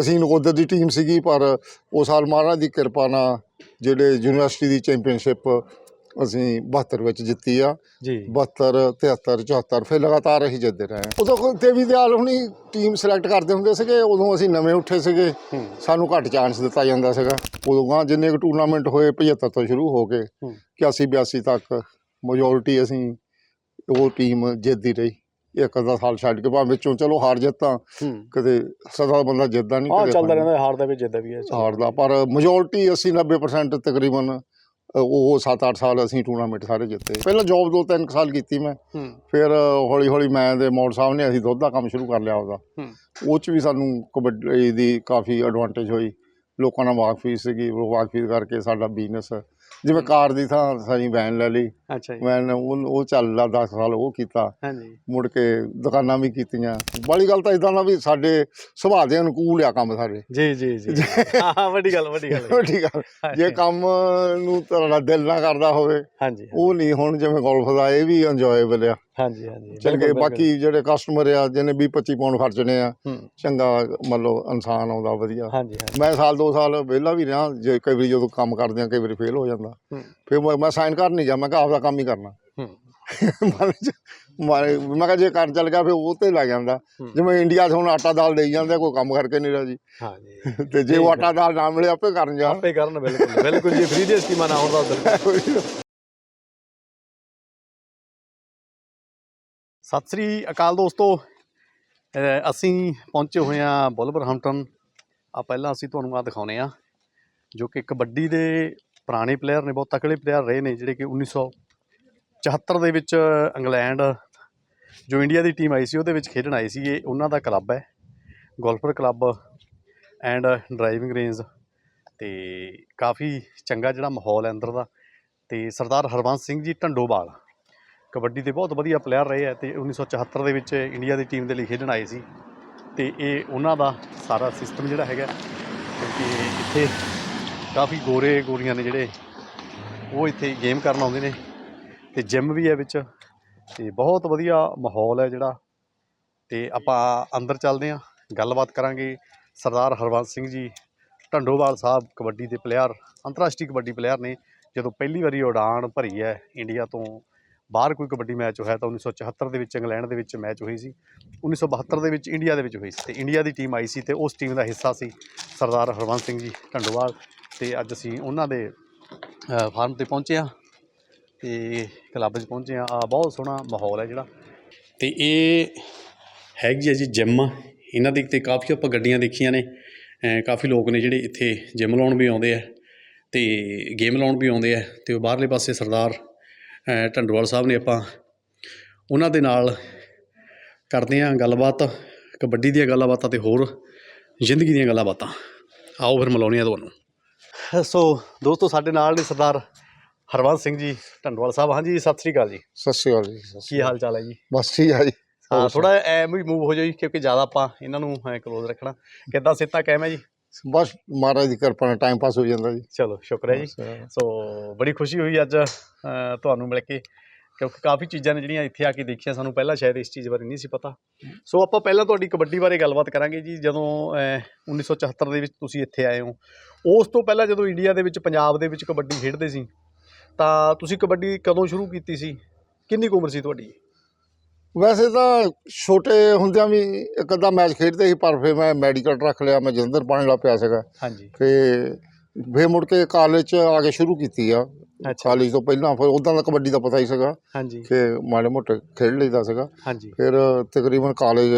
ਅਸੀਂ ਨਕੋਦਰ ਦੀ ਟੀਮ ਸੀਗੀ ਪਰ ਉਹ ਸਾਲ ਮਹਾਰਾਜ ਦੀ ਕਿਰਪਾ ਨਾਲ ਜਿਹੜੇ ਯੂਨੀਵਰਸਿਟੀ ਦੀ ਚੈਂਪੀਅਨਸ਼ਿਪ ਅਸੀਂ 72 ਵਿੱਚ ਜਿੱਤੀ ਆ। ਜੀ। 72 73 74 ਫਿਰ ਲਗਾਤਾਰ ਅਸੀਂ ਜਿੱਤਦੇ ਰਹੇ। ਉਦੋਂ ਕੋਈ ਦੇਵੀ ਦਿਆਲ ਹੁਣੀ ਟੀਮ ਸਿਲੈਕਟ ਕਰਦੇ ਹੁੰਦੇ ਸੀਗੇ ਉਦੋਂ ਅਸੀਂ ਨਵੇਂ ਉੱਠੇ ਸੀਗੇ। ਸਾਨੂੰ ਘੱਟ ਚਾਂਸ ਦਿੱਤਾ ਜਾਂਦਾ ਸੀਗਾ। ਉਦੋਂ ਗਾਂ ਜਿੰਨੇ ਕੁ ਟੂਰਨਾਮੈਂਟ ਹੋਏ 75 ਤੋਂ ਸ਼ੁਰੂ ਹੋ ਕੇ ਹੂੰ। 81 82 ਤੱਕ ਮੈਜੋਰਿਟੀ ਅਸੀਂ ਉਹ ਟੀਮ ਜਿੱਤਦੀ ਰਹੀ। ਇੱਕ ਅੱਧਾ ਸਾਲ ਛੱਡ ਕੇ ਭਾਵੇਂ ਵਿੱਚੋਂ ਚਲੋ ਹਾਰ ਜਿੱਤਾਂ ਕਦੇ ਸਦਾ ਬੰਦਾ ਜਿੱਤਦਾ ਨਹੀਂ ਹਾਂ ਚੱਲਦਾ। ਰਹਿੰਦਾ ਹਾਰਦਾ ਵੀ ਜਿੱਦਾਂ ਵੀ ਹੈ। ਹਾਰਦਾ ਪਰ ਮੈਜੋਰਿਟੀ 80 90% ਤਕਰੀਬਨ ਉਹ 7-8 ਸਾਲ ਅਸੀਂ ਟੂਰਨਾਮੈਂਟ ਸਾਰੇ ਜਿੱਤੇ। ਪਹਿਲਾਂ ਜੌਬ ਦੋ ਤਿੰਨ ਕੁ ਸਾਲ ਕੀਤੀ ਮੈਂ। ਫਿਰ ਹੌਲੀ ਹੌਲੀ ਮੈਂ ਤੇ ਮੌੜ ਸਾਹਿਬ ਨੇ ਅਸੀਂ ਦੁੱਧ ਦਾ ਕੰਮ ਸ਼ੁਰੂ ਕਰ ਲਿਆ ਉਹਦਾ। ਉਹ ਚ ਵੀ ਸਾਨੂੰ ਕਬੱਡੀ ਦੀ ਕਾਫੀ ਐਡਵਾਂਟੇਜ ਹੋਈ। ਲੋਕਾਂ ਨਾਲ ਵਾਕਫੀ ਸੀਗੀ ਉਹ ਵਾਕਫੀ ਕਰਕੇ ਸਾਡਾ ਬਿਜ਼ਨਸ ਜਿਵੇਂ ਕਾਰ ਦੀ ਥਾਂ ਅਸੀਂ ਵੈਨ ਲੈ ਲਈ। ਅੱਛਾ ਜੀ। ਵੈਨ ਉਹ ਉਹ ਚੱਲਦਾ 10 ਸਾਲ ਉਹ ਕੀਤਾ। ਹਾਂਜੀ। ਮੁੜ ਕੇ ਦੁਕਾਨਾਂ ਵੀ ਕੀਤੀਆਂ। ਬੜੀ ਗੱਲ ਤਾਂ ਇਦਾਂ ਦਾ ਵੀ ਸਾਡੇ ਸੁਭਾਅ ਦੇ ਅਨੁਕੂਲ ਆ ਕੰਮ ਸਾਡੇ। ਜੀ ਜੀ ਜੀ। ਹਾਂ ਵੱਡੀ ਗੱਲ ਵੱਡੀ ਗੱਲ। ਠੀਕ ਆ ਜੇ ਕੰਮ ਨੂੰ ਤੁਹਾਡਾ ਦਿਲ ਨਾ ਕਰਦਾ ਹੋਵੇ ਹਾਂਜੀ ਉਹ ਨਹੀਂ ਹੁਣ ਜਿਵੇਂ ਗੋਲਫ ਦਾ ਇਹ ਵੀ ਇੰਜੋਏਬਲ ਆ। ਹਾਂਜੀ ਹਾਂਜੀ। ਚਲ ਬਿਲਕੁਲ, ਬਿਲਕੁਲ। ਬਾਕੀ ਜਿਹੜੇ ਕਸਟਮਰ ਆ ਜਿਹਨੇ 20 25 ਪਾਉਂਡ ਖਰਚਣੇ ਆ ਹੂੰ। ਚੰਗਾ ਮਤਲਬ ਇਨਸਾਨ ਆਉਂਦਾ ਵਧੀਆ। ਹਾਂਜੀ ਹਾਂਜੀ। ਮੈਂ ਸਾਲ ਦੋ ਸਾਲ ਵਿਹਲਾ ਵੀ ਰਿਹਾ ਜੇ ਕਈ ਵਾਰੀ ਜਦੋਂ ਕੰਮ ਕਰਦੇ ਆ ਕਈ ਵਾਰੀ ਫੇਲ ਹੋ ਜਾਂਦਾ। ਹੂੰ। ਫਿਰ ਮੈਂ- ਮੈਂ ਸਾਈਨ ਕਰ ਨਹੀਂ ਜਾ ਮੈਂ ਕਿਹਾ ਆਪਦਾ ਕੰਮ ਹੀ ਕਰਨਾ। ਹੂੰ। ਮਨ ਚ ਮਾਰੇ- ਮੈਂ ਕਿਹਾ ਜੇ ਕਰ ਚੱਲ ਗਿਆ ਫਿਰ ਉਹ ਤੇ ਲੱਗ ਜਾਂਦਾ। ਹੂੰ। ਜਿਵੇਂ ਇੰਡੀਆ 'ਚ ਹੁਣ ਆਟਾ ਦਾਲ ਦੇਈ ਜਾਂਦੇ ਆ, ਕੋਈ ਕੰਮ ਕਰਕੇ ਨਹੀਂ ਰਾਜੀ ਹਾਂਜੀ। ਤੇ ਜੇ ਉਹ ਆਟਾ ਦਾਲ ਨਾ ਮਿਲੇ ਆਪੇ ਕਰਨ ਜਾ। ਆਪੇ ਕਰਨ ਬਿਲਕੁਲ ਬਿਲਕੁਲ ਜੀ। ਫ੍ਰੀ ਦੀ ਸਕੀਮਾਂ ਨਾ ਹੋਣ ਦਾ ਉਧਰ ਸਤਿ ਸ੍ਰੀ ਅਕਾਲ ਦੋਸਤੋ। ਅਸੀਂ ਪਹੁੰਚੇ ਹੋਏ ਹਾਂ ਬੁਲਵਰਹੰਪਟਨ ਆ ਪਹਿਲਾਂ ਅਸੀਂ ਤੁਹਾਨੂੰ ਆ ਦਿਖਾਉਨੇ ਆ, ਜੋ ਕਿ ਕਬੱਡੀ ਦੇ ਪੁਰਾਣੇ ਪਲੇਅਰ ਨੇ, ਬਹੁਤ ਤਕੜੇ ਪਲੇਅਰ ਰਹੇ ਨੇ, ਜਿਹੜੇ ਕਿ 1974 ਦੇ ਵਿੱਚ ਇੰਗਲੈਂਡ, ਜੋ ਇੰਡੀਆ ਦੀ ਟੀਮ ਆਈ ਸੀ, ਉਹਦੇ ਵਿੱਚ ਖੇਡਣ ਆਏ ਸੀ ਇਹ ਉਹਨਾਂ ਦਾ ਕਲੱਬ ਹੈ golfer club and driving range ਤੇ ਕਾਫੀ ਚੰਗਾ ਜਿਹੜਾ ਮਾਹੌਲ ਹੈ ਅੰਦਰ ਦਾ। ਤੇ ਸਰਦਾਰ ਹਰਵੰਸ ਸਿੰਘ ਜੀ ਢੰਡੋਵਾਲ ਕਬੱਡੀ ਦੇ ਬਹੁਤ ਵਧੀਆ ਪਲੇਅਰ ਰਹੇ ਹੈ ਤੇ 1974 ਦੇ ਵਿੱਚ ਇੰਡੀਆ ਦੀ ਟੀਮ ਦੇ ਲਈ ਖੇਡਣ ਆਏ ਸੀ। ਤੇ ਇਹ ਉਹਨਾਂ ਦਾ ਸਾਰਾ ਸਿਸਟਮ ਜਿਹੜਾ ਹੈਗਾ ਕਿਉਂਕਿ ਇੱਥੇ ਕਾਫੀ ਗੋਰੇ ਗੋਰੀਆਂ ਨੇ ਜਿਹੜੇ, ਉਹ ਇੱਥੇ ਗੇਮ ਕਰਨ ਆਉਂਦੇ ਨੇ। ਤੇ ਜਿਮ ਵੀ ਹੈ ਵਿੱਚ, ਤੇ ਬਹੁਤ ਵਧੀਆ ਮਾਹੌਲ ਹੈ ਜਿਹੜਾ। ਤੇ ਆਪਾਂ ਅੰਦਰ ਚੱਲਦੇ ਹਾਂ, ਗੱਲਬਾਤ ਕਰਾਂਗੇ ਸਰਦਾਰ ਹਰਵੰਸ ਸਿੰਘ ਜੀ, ਢੰਡੋਵਾਲ ਸਾਹਿਬ ਕਬੱਡੀ ਦੇ ਪਲੇਅਰ ਅੰਤਰਰਾਸ਼ਟਰੀ ਕਬੱਡੀ ਪਲੇਅਰ ਨੇ, ਜਦੋਂ ਪਹਿਲੀ ਵਾਰੀ ਉਡਾਨ ਭਰੀ ਹੈ ਇੰਡੀਆ ਤੋਂ ਬਾਹਰ ਕੋਈ ਕਬੱਡੀ ਮੈਚ ਹੋਇਆ ਤਾਂ 1974 ਦੇ ਵਿੱਚ ਇੰਗਲੈਂਡ ਦੇ ਵਿੱਚ ਮੈਚ ਹੋਈ ਸੀ। 1972 ਦੇ ਵਿੱਚ ਇੰਡੀਆ ਦੇ ਵਿੱਚ ਹੋਈ ਸੀ ਤੇ ਇੰਡੀਆ ਦੀ ਟੀਮ ਆਈ ਸੀ ਤੇ ਉਸ ਟੀਮ ਦਾ ਹਿੱਸਾ ਸੀ ਸਰਦਾਰ ਹਰਵੰਤ ਸਿੰਘ ਜੀ ਢੰਡੋਵਾਲ ਤੇ ਅੱਜ ਅਸੀਂ ਉਹਨਾਂ ਦੇ ਫਾਰਮ ਤੇ ਪਹੁੰਚੇ ਹਾਂ ਤੇ ਕਲੱਬ 'ਚ ਪਹੁੰਚੇ ਹਾਂ। ਆ ਬਹੁਤ ਸੋਹਣਾ ਮਾਹੌਲ ਹੈ ਜਿਹੜਾ। ਤੇ ਇਹ ਹੈਗੀ ਹੈ ਜੀ ਜਿਮ। ਇਹਨਾਂ ਦੀ ਤੇ ਕਾਫੀ ਆਪਾਂ ਗੱਡੀਆਂ ਦੇਖੀਆਂ ਨੇ ਕਾਫੀ ਲੋਕ ਨੇ ਜਿਹੜੇ ਇੱਥੇ ਜਿਮ ਲਾਉਣ ਵੀ ਆਉਂਦੇ ਆ ਤੇ ਗੇਮ ਲਾਉਣ ਵੀ ਆਉਂਦੇ ਆ ਤੇ ਉਹ ਬਾਹਰਲੇ ਪਾਸੇ ਸਰਦਾਰ ਅ, ਢੰਡੋਵਾਲ ਸਾਹਿਬ ਨੇ ਆਪਾਂ ਉਹਨਾਂ ਦੇ ਨਾਲ ਕਰਦੇ ਆ ਗੱਲਬਾਤ ਕਬੱਡੀ ਦੀਆਂ ਗੱਲਾਂ ਬਾਤਾਂ ਤੇ ਹੋਰ ਜ਼ਿੰਦਗੀ ਦੀਆਂ ਗੱਲਾਂ ਬਾਤਾਂ ਆਓ ਫਿਰ ਮਿਲਾਉਂਦੇ ਆ ਤੁਹਾਨੂੰ। ਸੋ ਦੋਸਤੋ ਸਾਡੇ ਨਾਲ ਨੇ ਸਰਦਾਰ ਹਰਵੰਸ ਸਿੰਘ ਜੀ ਢੰਡੋਵਾਲ ਸਾਹਿਬ। ਹਾਂਜੀ ਸਤਿ ਸ੍ਰੀ ਅਕਾਲ ਜੀ। ਸਤਿ ਸ਼੍ਰੀ ਅਕਾਲ ਜੀ ਕੀ ਹਾਲ ਚਾਲ ਹੈ ਜੀ। ਬਸ ਠੀਕ ਆ ਜੀ। ਹਾਂ ਥੋੜਾ ਐ ਵੀ ਮੂਵ ਹੋ ਜਾਓ ਜੀ ਕਿਉਂਕਿ ਜ਼ਿਆਦਾ ਆਪਾਂ ਇਹਨਾਂ ਨੂੰ ਕਲੋਜ਼ ਰੱਖਣਾ। ਕਿੱਦਾਂ ਸਿੱਤਾ ਕਹਿ ਮੈਂ ਜੀ? ਬਸ ਮਹਾਰਾਜ ਦੀ ਕਿਰਪਾ ਨਾਲ ਟਾਈਮ ਪਾਸ ਹੋ ਜਾਂਦਾ ਜੀ। ਚਲੋ ਸ਼ੁਕਰ ਹੈ ਜੀ। ਸੋ ਬੜੀ ਖੁਸ਼ੀ ਹੋਈ ਅੱਜ ਤੁਹਾਨੂੰ ਮਿਲ ਕੇ ਕਿਉਂਕਿ ਕਾਫੀ ਚੀਜ਼ਾਂ ਨੇ ਜਿਹੜੀਆਂ ਇੱਥੇ ਆ ਕੇ ਦੇਖੀਆਂ ਸਾਨੂੰ ਪਹਿਲਾਂ ਸ਼ਾਇਦ ਇਸ ਚੀਜ਼ ਬਾਰੇ ਨਹੀਂ ਸੀ ਪਤਾ। ਸੋ ਆਪਾਂ ਪਹਿਲਾਂ ਤੁਹਾਡੀ ਕਬੱਡੀ ਬਾਰੇ ਗੱਲਬਾਤ ਕਰਾਂਗੇ ਜੀ। ਜਦੋਂ ਅ, 1974 ਦੇ ਵਿੱਚ ਤੁਸੀਂ ਇੱਥੇ ਆਏ ਹੋ ਉਸ ਤੋਂ ਪਹਿਲਾਂ ਜਦੋਂ ਇੰਡੀਆ ਦੇ ਵਿੱਚ ਪੰਜਾਬ ਦੇ ਵਿੱਚ ਕਬੱਡੀ ਖੇਡਦੇ ਸੀ ਤਾਂ ਤੁਸੀਂ ਕਬੱਡੀ ਕਦੋਂ ਸ਼ੁਰੂ ਕੀਤੀ ਸੀ? ਕਿੰਨੀ ਉਮਰ ਸੀ ਤੁਹਾਡੀ? ਵੈਸੇ ਤਾਂ ਛੋਟੇ ਹੁੰਦਿਆਂ ਵੀ ਇੱਕ ਅੱਧਾ ਮੈਚ ਖੇਡਦੇ ਸੀ ਪਰ ਫਿਰ ਮੈਂ ਮੈਡੀਕਲ ਰੱਖ ਲਿਆ ਮੈਂ ਜਲੰਧਰ ਪੜ੍ਹਨ ਲੱਗ ਪਿਆ ਸੀਗਾ। ਹਾਂਜੀ। ਤੇ ਫਿਰ ਮੁੜ ਕੇ ਕਾਲਜ ਚ ਆ ਕੇ ਸ਼ੁਰੂ ਕੀਤੀ ਆ। ਅੱਛਾ। ਕਾਲਜ ਤੋਂ ਪਹਿਲਾਂ ਫਿਰ ਉਦਾਂ ਦਾ ਕਬੱਡੀ ਦਾ ਪਤਾ ਹੀ ਸੀਗਾ ਹਾਂਜੀ। ਕਿ ਮਾੜੇ ਮੋਟੇ ਖੇਡ ਲਈਦਾ ਸੀਗਾ। ਹਾਂਜੀ। ਫਿਰ ਤਕਰੀਬਨ ਕਾਲਜ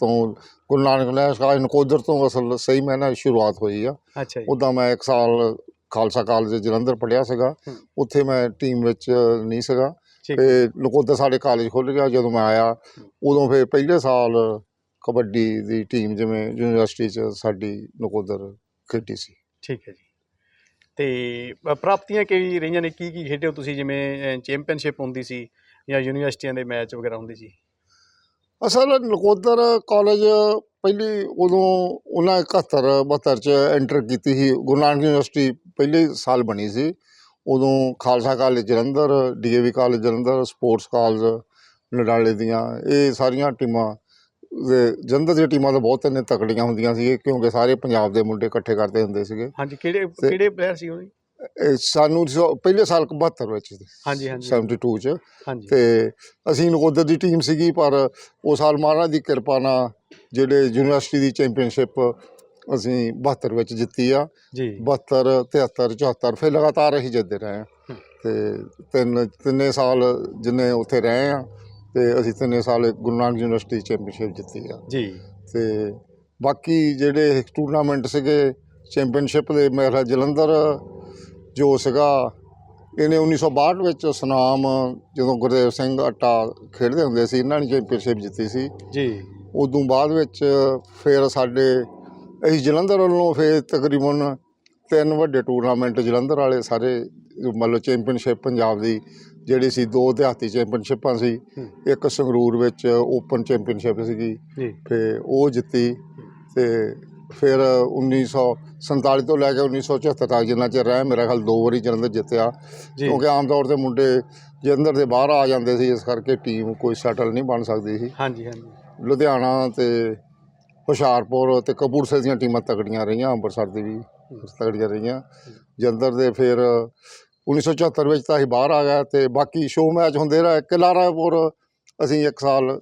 ਤੋਂ ਗੁਰੂ ਨਾਨਕ ਲੈ ਕਾਲਜ ਨਕੋਦਰ ਤੋਂ ਅਸਲ ਸਹੀ ਮੈਂ ਨਾ ਸ਼ੁਰੂਆਤ ਹੋਈ ਆ। ਅੱਛਾ ਜੀ। ਉਦਾਂ ਮੈਂ ਇੱਕ ਸਾਲ ਖਾਲਸਾ ਕਾਲਜ ਜਲੰਧਰ ਪੜ੍ਹਿਆ ਸੀਗਾ। ਉੱਥੇ ਮੈਂ ਟੀਮ ਵਿੱਚ ਨਹੀਂ ਸੀਗਾ। ਤੇ ਨਕੋਦਰ ਸਾਡੇ ਕਾਲਜ ਖੁੱਲ੍ਹ ਗਿਆ ਜਦੋਂ ਮੈਂ ਆਇਆ। ਉਦੋਂ ਫਿਰ ਪਹਿਲੇ ਸਾਲ ਕਬੱਡੀ ਦੀ ਟੀਮ ਜਿਵੇਂ ਯੂਨੀਵਰਸਿਟੀ 'ਚ ਸਾਡੀ ਨਕੋਦਰ ਖੇਡੀ ਸੀ। ਠੀਕ ਹੈ ਜੀ। ਤੇ ਪ੍ਰਾਪਤੀਆਂ ਕਿਹੜੀ ਰਹੀਆਂ ਨੇ? ਕੀ ਕੀ ਖੇਡੇ ਹੋ ਤੁਸੀਂ? ਜਿਵੇਂ ਚੈਂਪੀਅਨਸ਼ਿਪ ਹੁੰਦੀ ਸੀ ਜਾਂ ਯੂਨੀਵਰਸਿਟੀਆਂ ਦੇ ਮੈਚ ਵਗੈਰਾ ਹੁੰਦੇ ਸੀ? ਅਸਲ ਨਕੋਦਰ ਕਾਲਜ ਪਹਿਲੀ ਉਦੋਂ ਉਹਨਾਂ 71 72 ਚ ਐਂਟਰ ਕੀਤੀ ਸੀ। ਗੁਰੂ ਨਾਨਕ ਯੂਨੀਵਰਸਿਟੀ ਪਹਿਲੇ ਸਾਲ ਬਣੀ ਸੀ। ਉਦੋਂ Khalsa college Jalandhar DAV college Jalandhar sports college ਨਡਾਲੇ ਦੀਆਂ ਇਹ ਸਾਰੀਆਂ ਟੀਮਾਂ ਦੇ ਜਲੰਧਰ ਦੀਆਂ ਟੀਮਾਂ ਤਾਂ ਬਹੁਤ ਨੇ ਤਕੜੀਆਂ ਹੁੰਦੀਆਂ ਸੀ ਕਿਉਂਕਿ ਸਾਰੇ ਪੰਜਾਬ ਦੇ ਮੁੰਡੇ ਇਕੱਠੇ ਕਰਦੇ ਹੁੰਦੇ ਸੀਗੇ। ਹਾਂਜੀ ਕਿਹੜੇ ਤੇ- ਕਿਹੜੇ ਪਲੇਅਰ ਸੀ ਉਹ ਜੀ? ਇਹ ਸਾਨੂੰ ਜੋ ਪਹਿਲੇ ਸਾਲ 72 ਵਿੱਚ ਸੀ, ਹਾਂਜੀ ਹਾਂਜੀ। 72 ਚ। ਹਾਂਜੀ। ਤੇ ਅਸੀਂ ਨਕੋਦਰ ਦੀ ਟੀਮ ਸੀਗੀ ਪਰ ਉਹ ਸਾਲ ਮਹਾਰਾਜ ਦੀ ਕਿਰਪਾ ਨਾਲ ਜਿਹੜੇ ਯੂਨੀਵਰਸਿਟੀ ਦੀ ਚੈਂਪੀਅਨਸ਼ਿਪ ਅਸੀਂ 72 ਵਿੱਚ ਜਿੱਤੀ ਆ। ਜੀ। 72 73 74 ਫਿਰ ਲਗਾਤਾਰ ਅਸੀਂ ਜਿੱਤਦੇ ਰਹੇ ਹੂੰ। ਤੇ ਤਿੰਨ ਤਿੰਨੇ ਸਾਲ ਜਿੰਨੇ ਉੱਥੇ ਰਹੇ ਆ ਤੇ ਅਸੀਂ ਤਿੰਨੇ ਸਾਲ ਗੁਰੂ ਨਾਨਕ ਯੂਨੀਵਰਸਿਟੀ ਚੈਂਪੀਅਨਸ਼ਿਪ ਜਿੱਤੀ ਆ। ਜੀ। ਤੇ ਬਾਕੀ ਜਿਹੜੇ ਟੂਰਨਾਮੈਂਟ ਸੀਗੇ ਚੈਂਪੀਅਨਸ਼ਿਪ ਦੇ ਮੇਰੇ ਜਲੰਧਰ ਜੋ ਸੀਗਾ ਇਹਨੇ 1962 ਵਿੱਚ ਸੁਨਾਮ ਜਦੋਂ ਗੁਰਦੇਵ ਸਿੰਘ ਅੱਟਾ ਖੇਡਦੇ ਹੁੰਦੇ ਸੀ ਇਹਨਾਂ ਨੇ ਚੈਂਪੀਅਨਸ਼ਿਪ ਜਿੱਤੀ ਸੀ। ਜੀ। ਉਦੋਂ ਬਾਅਦ ਵਿੱਚ ਫਿਰ ਸਾਡੇ ਅਸੀਂ ਜਲੰਧਰ ਵੱਲੋਂ ਫਿਰ ਤਕਰੀਬਨ ਤਿੰਨ ਵੱਡੇ ਟੂਰਨਾਮੈਂਟ ਜਲੰਧਰ ਵਾਲੇ ਸਾਰੇ ਮੰਨ ਲਓ ਚੈਂਪੀਅਨਸ਼ਿਪ ਪੰਜਾਬ ਦੀ ਜਿਹੜੀ ਸੀ ਦੋ ਦਿਹਾਤੀ ਚੈਂਪੀਅਨਸ਼ਿਪਾਂ ਸੀ। ਇੱਕ ਸੰਗਰੂਰ ਵਿੱਚ ਓਪਨ ਚੈਂਪੀਅਨਸ਼ਿਪ ਸੀਗੀ। ਫਿਰ ਉਹ ਜਿੱਤੀ ਤੇ ਫਿਰ 1947 ਤੋਂ ਲੈ ਕੇ 1974 ਤੱਕ ਜਿੰਨਾ ਚਿਰ ਰਿਹਾ ਮੇਰਾ ਖਿਆਲ ਦੋ ਵਾਰੀ ਜਲੰਧਰ ਜਿੱਤਿਆ। ਕਿਉਂਕਿ ਆਮ ਤੌਰ ਤੇ ਮੁੰਡੇ ਜਲੰਧਰ ਦੇ ਬਾਹਰ ਆ ਜਾਂਦੇ ਸੀ ਇਸ ਕਰਕੇ ਟੀਮ ਕੋਈ ਸੈਟਲ ਨਹੀਂ ਬਣ ਸਕਦੀ ਸੀ। ਹਾਂਜੀ ਹਾਂਜੀ। ਲੁਧਿਆਣਾ ਤੇ ਹੁਸ਼ਿਆਰਪੁਰ ਤੇ ਕਪੂਰਥਲੇ ਦੀਆਂ ਟੀਮਾਂ ਤਕੜੀਆਂ ਰਹੀਆਂ ਅੰਮ੍ਰਿਤਸਰ ਦੀ ਵੀ ਤਕੜੀਆਂ ਰਹੀਆਂ। ਜਲੰਧਰ ਦੇ ਫਿਰ 1974 ਵਿੱਚ ਤਾਂ ਅਸੀਂ ਬਾਹਰ ਆ ਗਏ ਤੇ ਬਾਕੀ ਸ਼ੋਅ ਮੈਚ ਹੁੰਦੇ ਰਹੇ। ਕਿਲਾਰਾਪੁਰ ਅਸੀਂ ਇੱਕ ਸਾਲ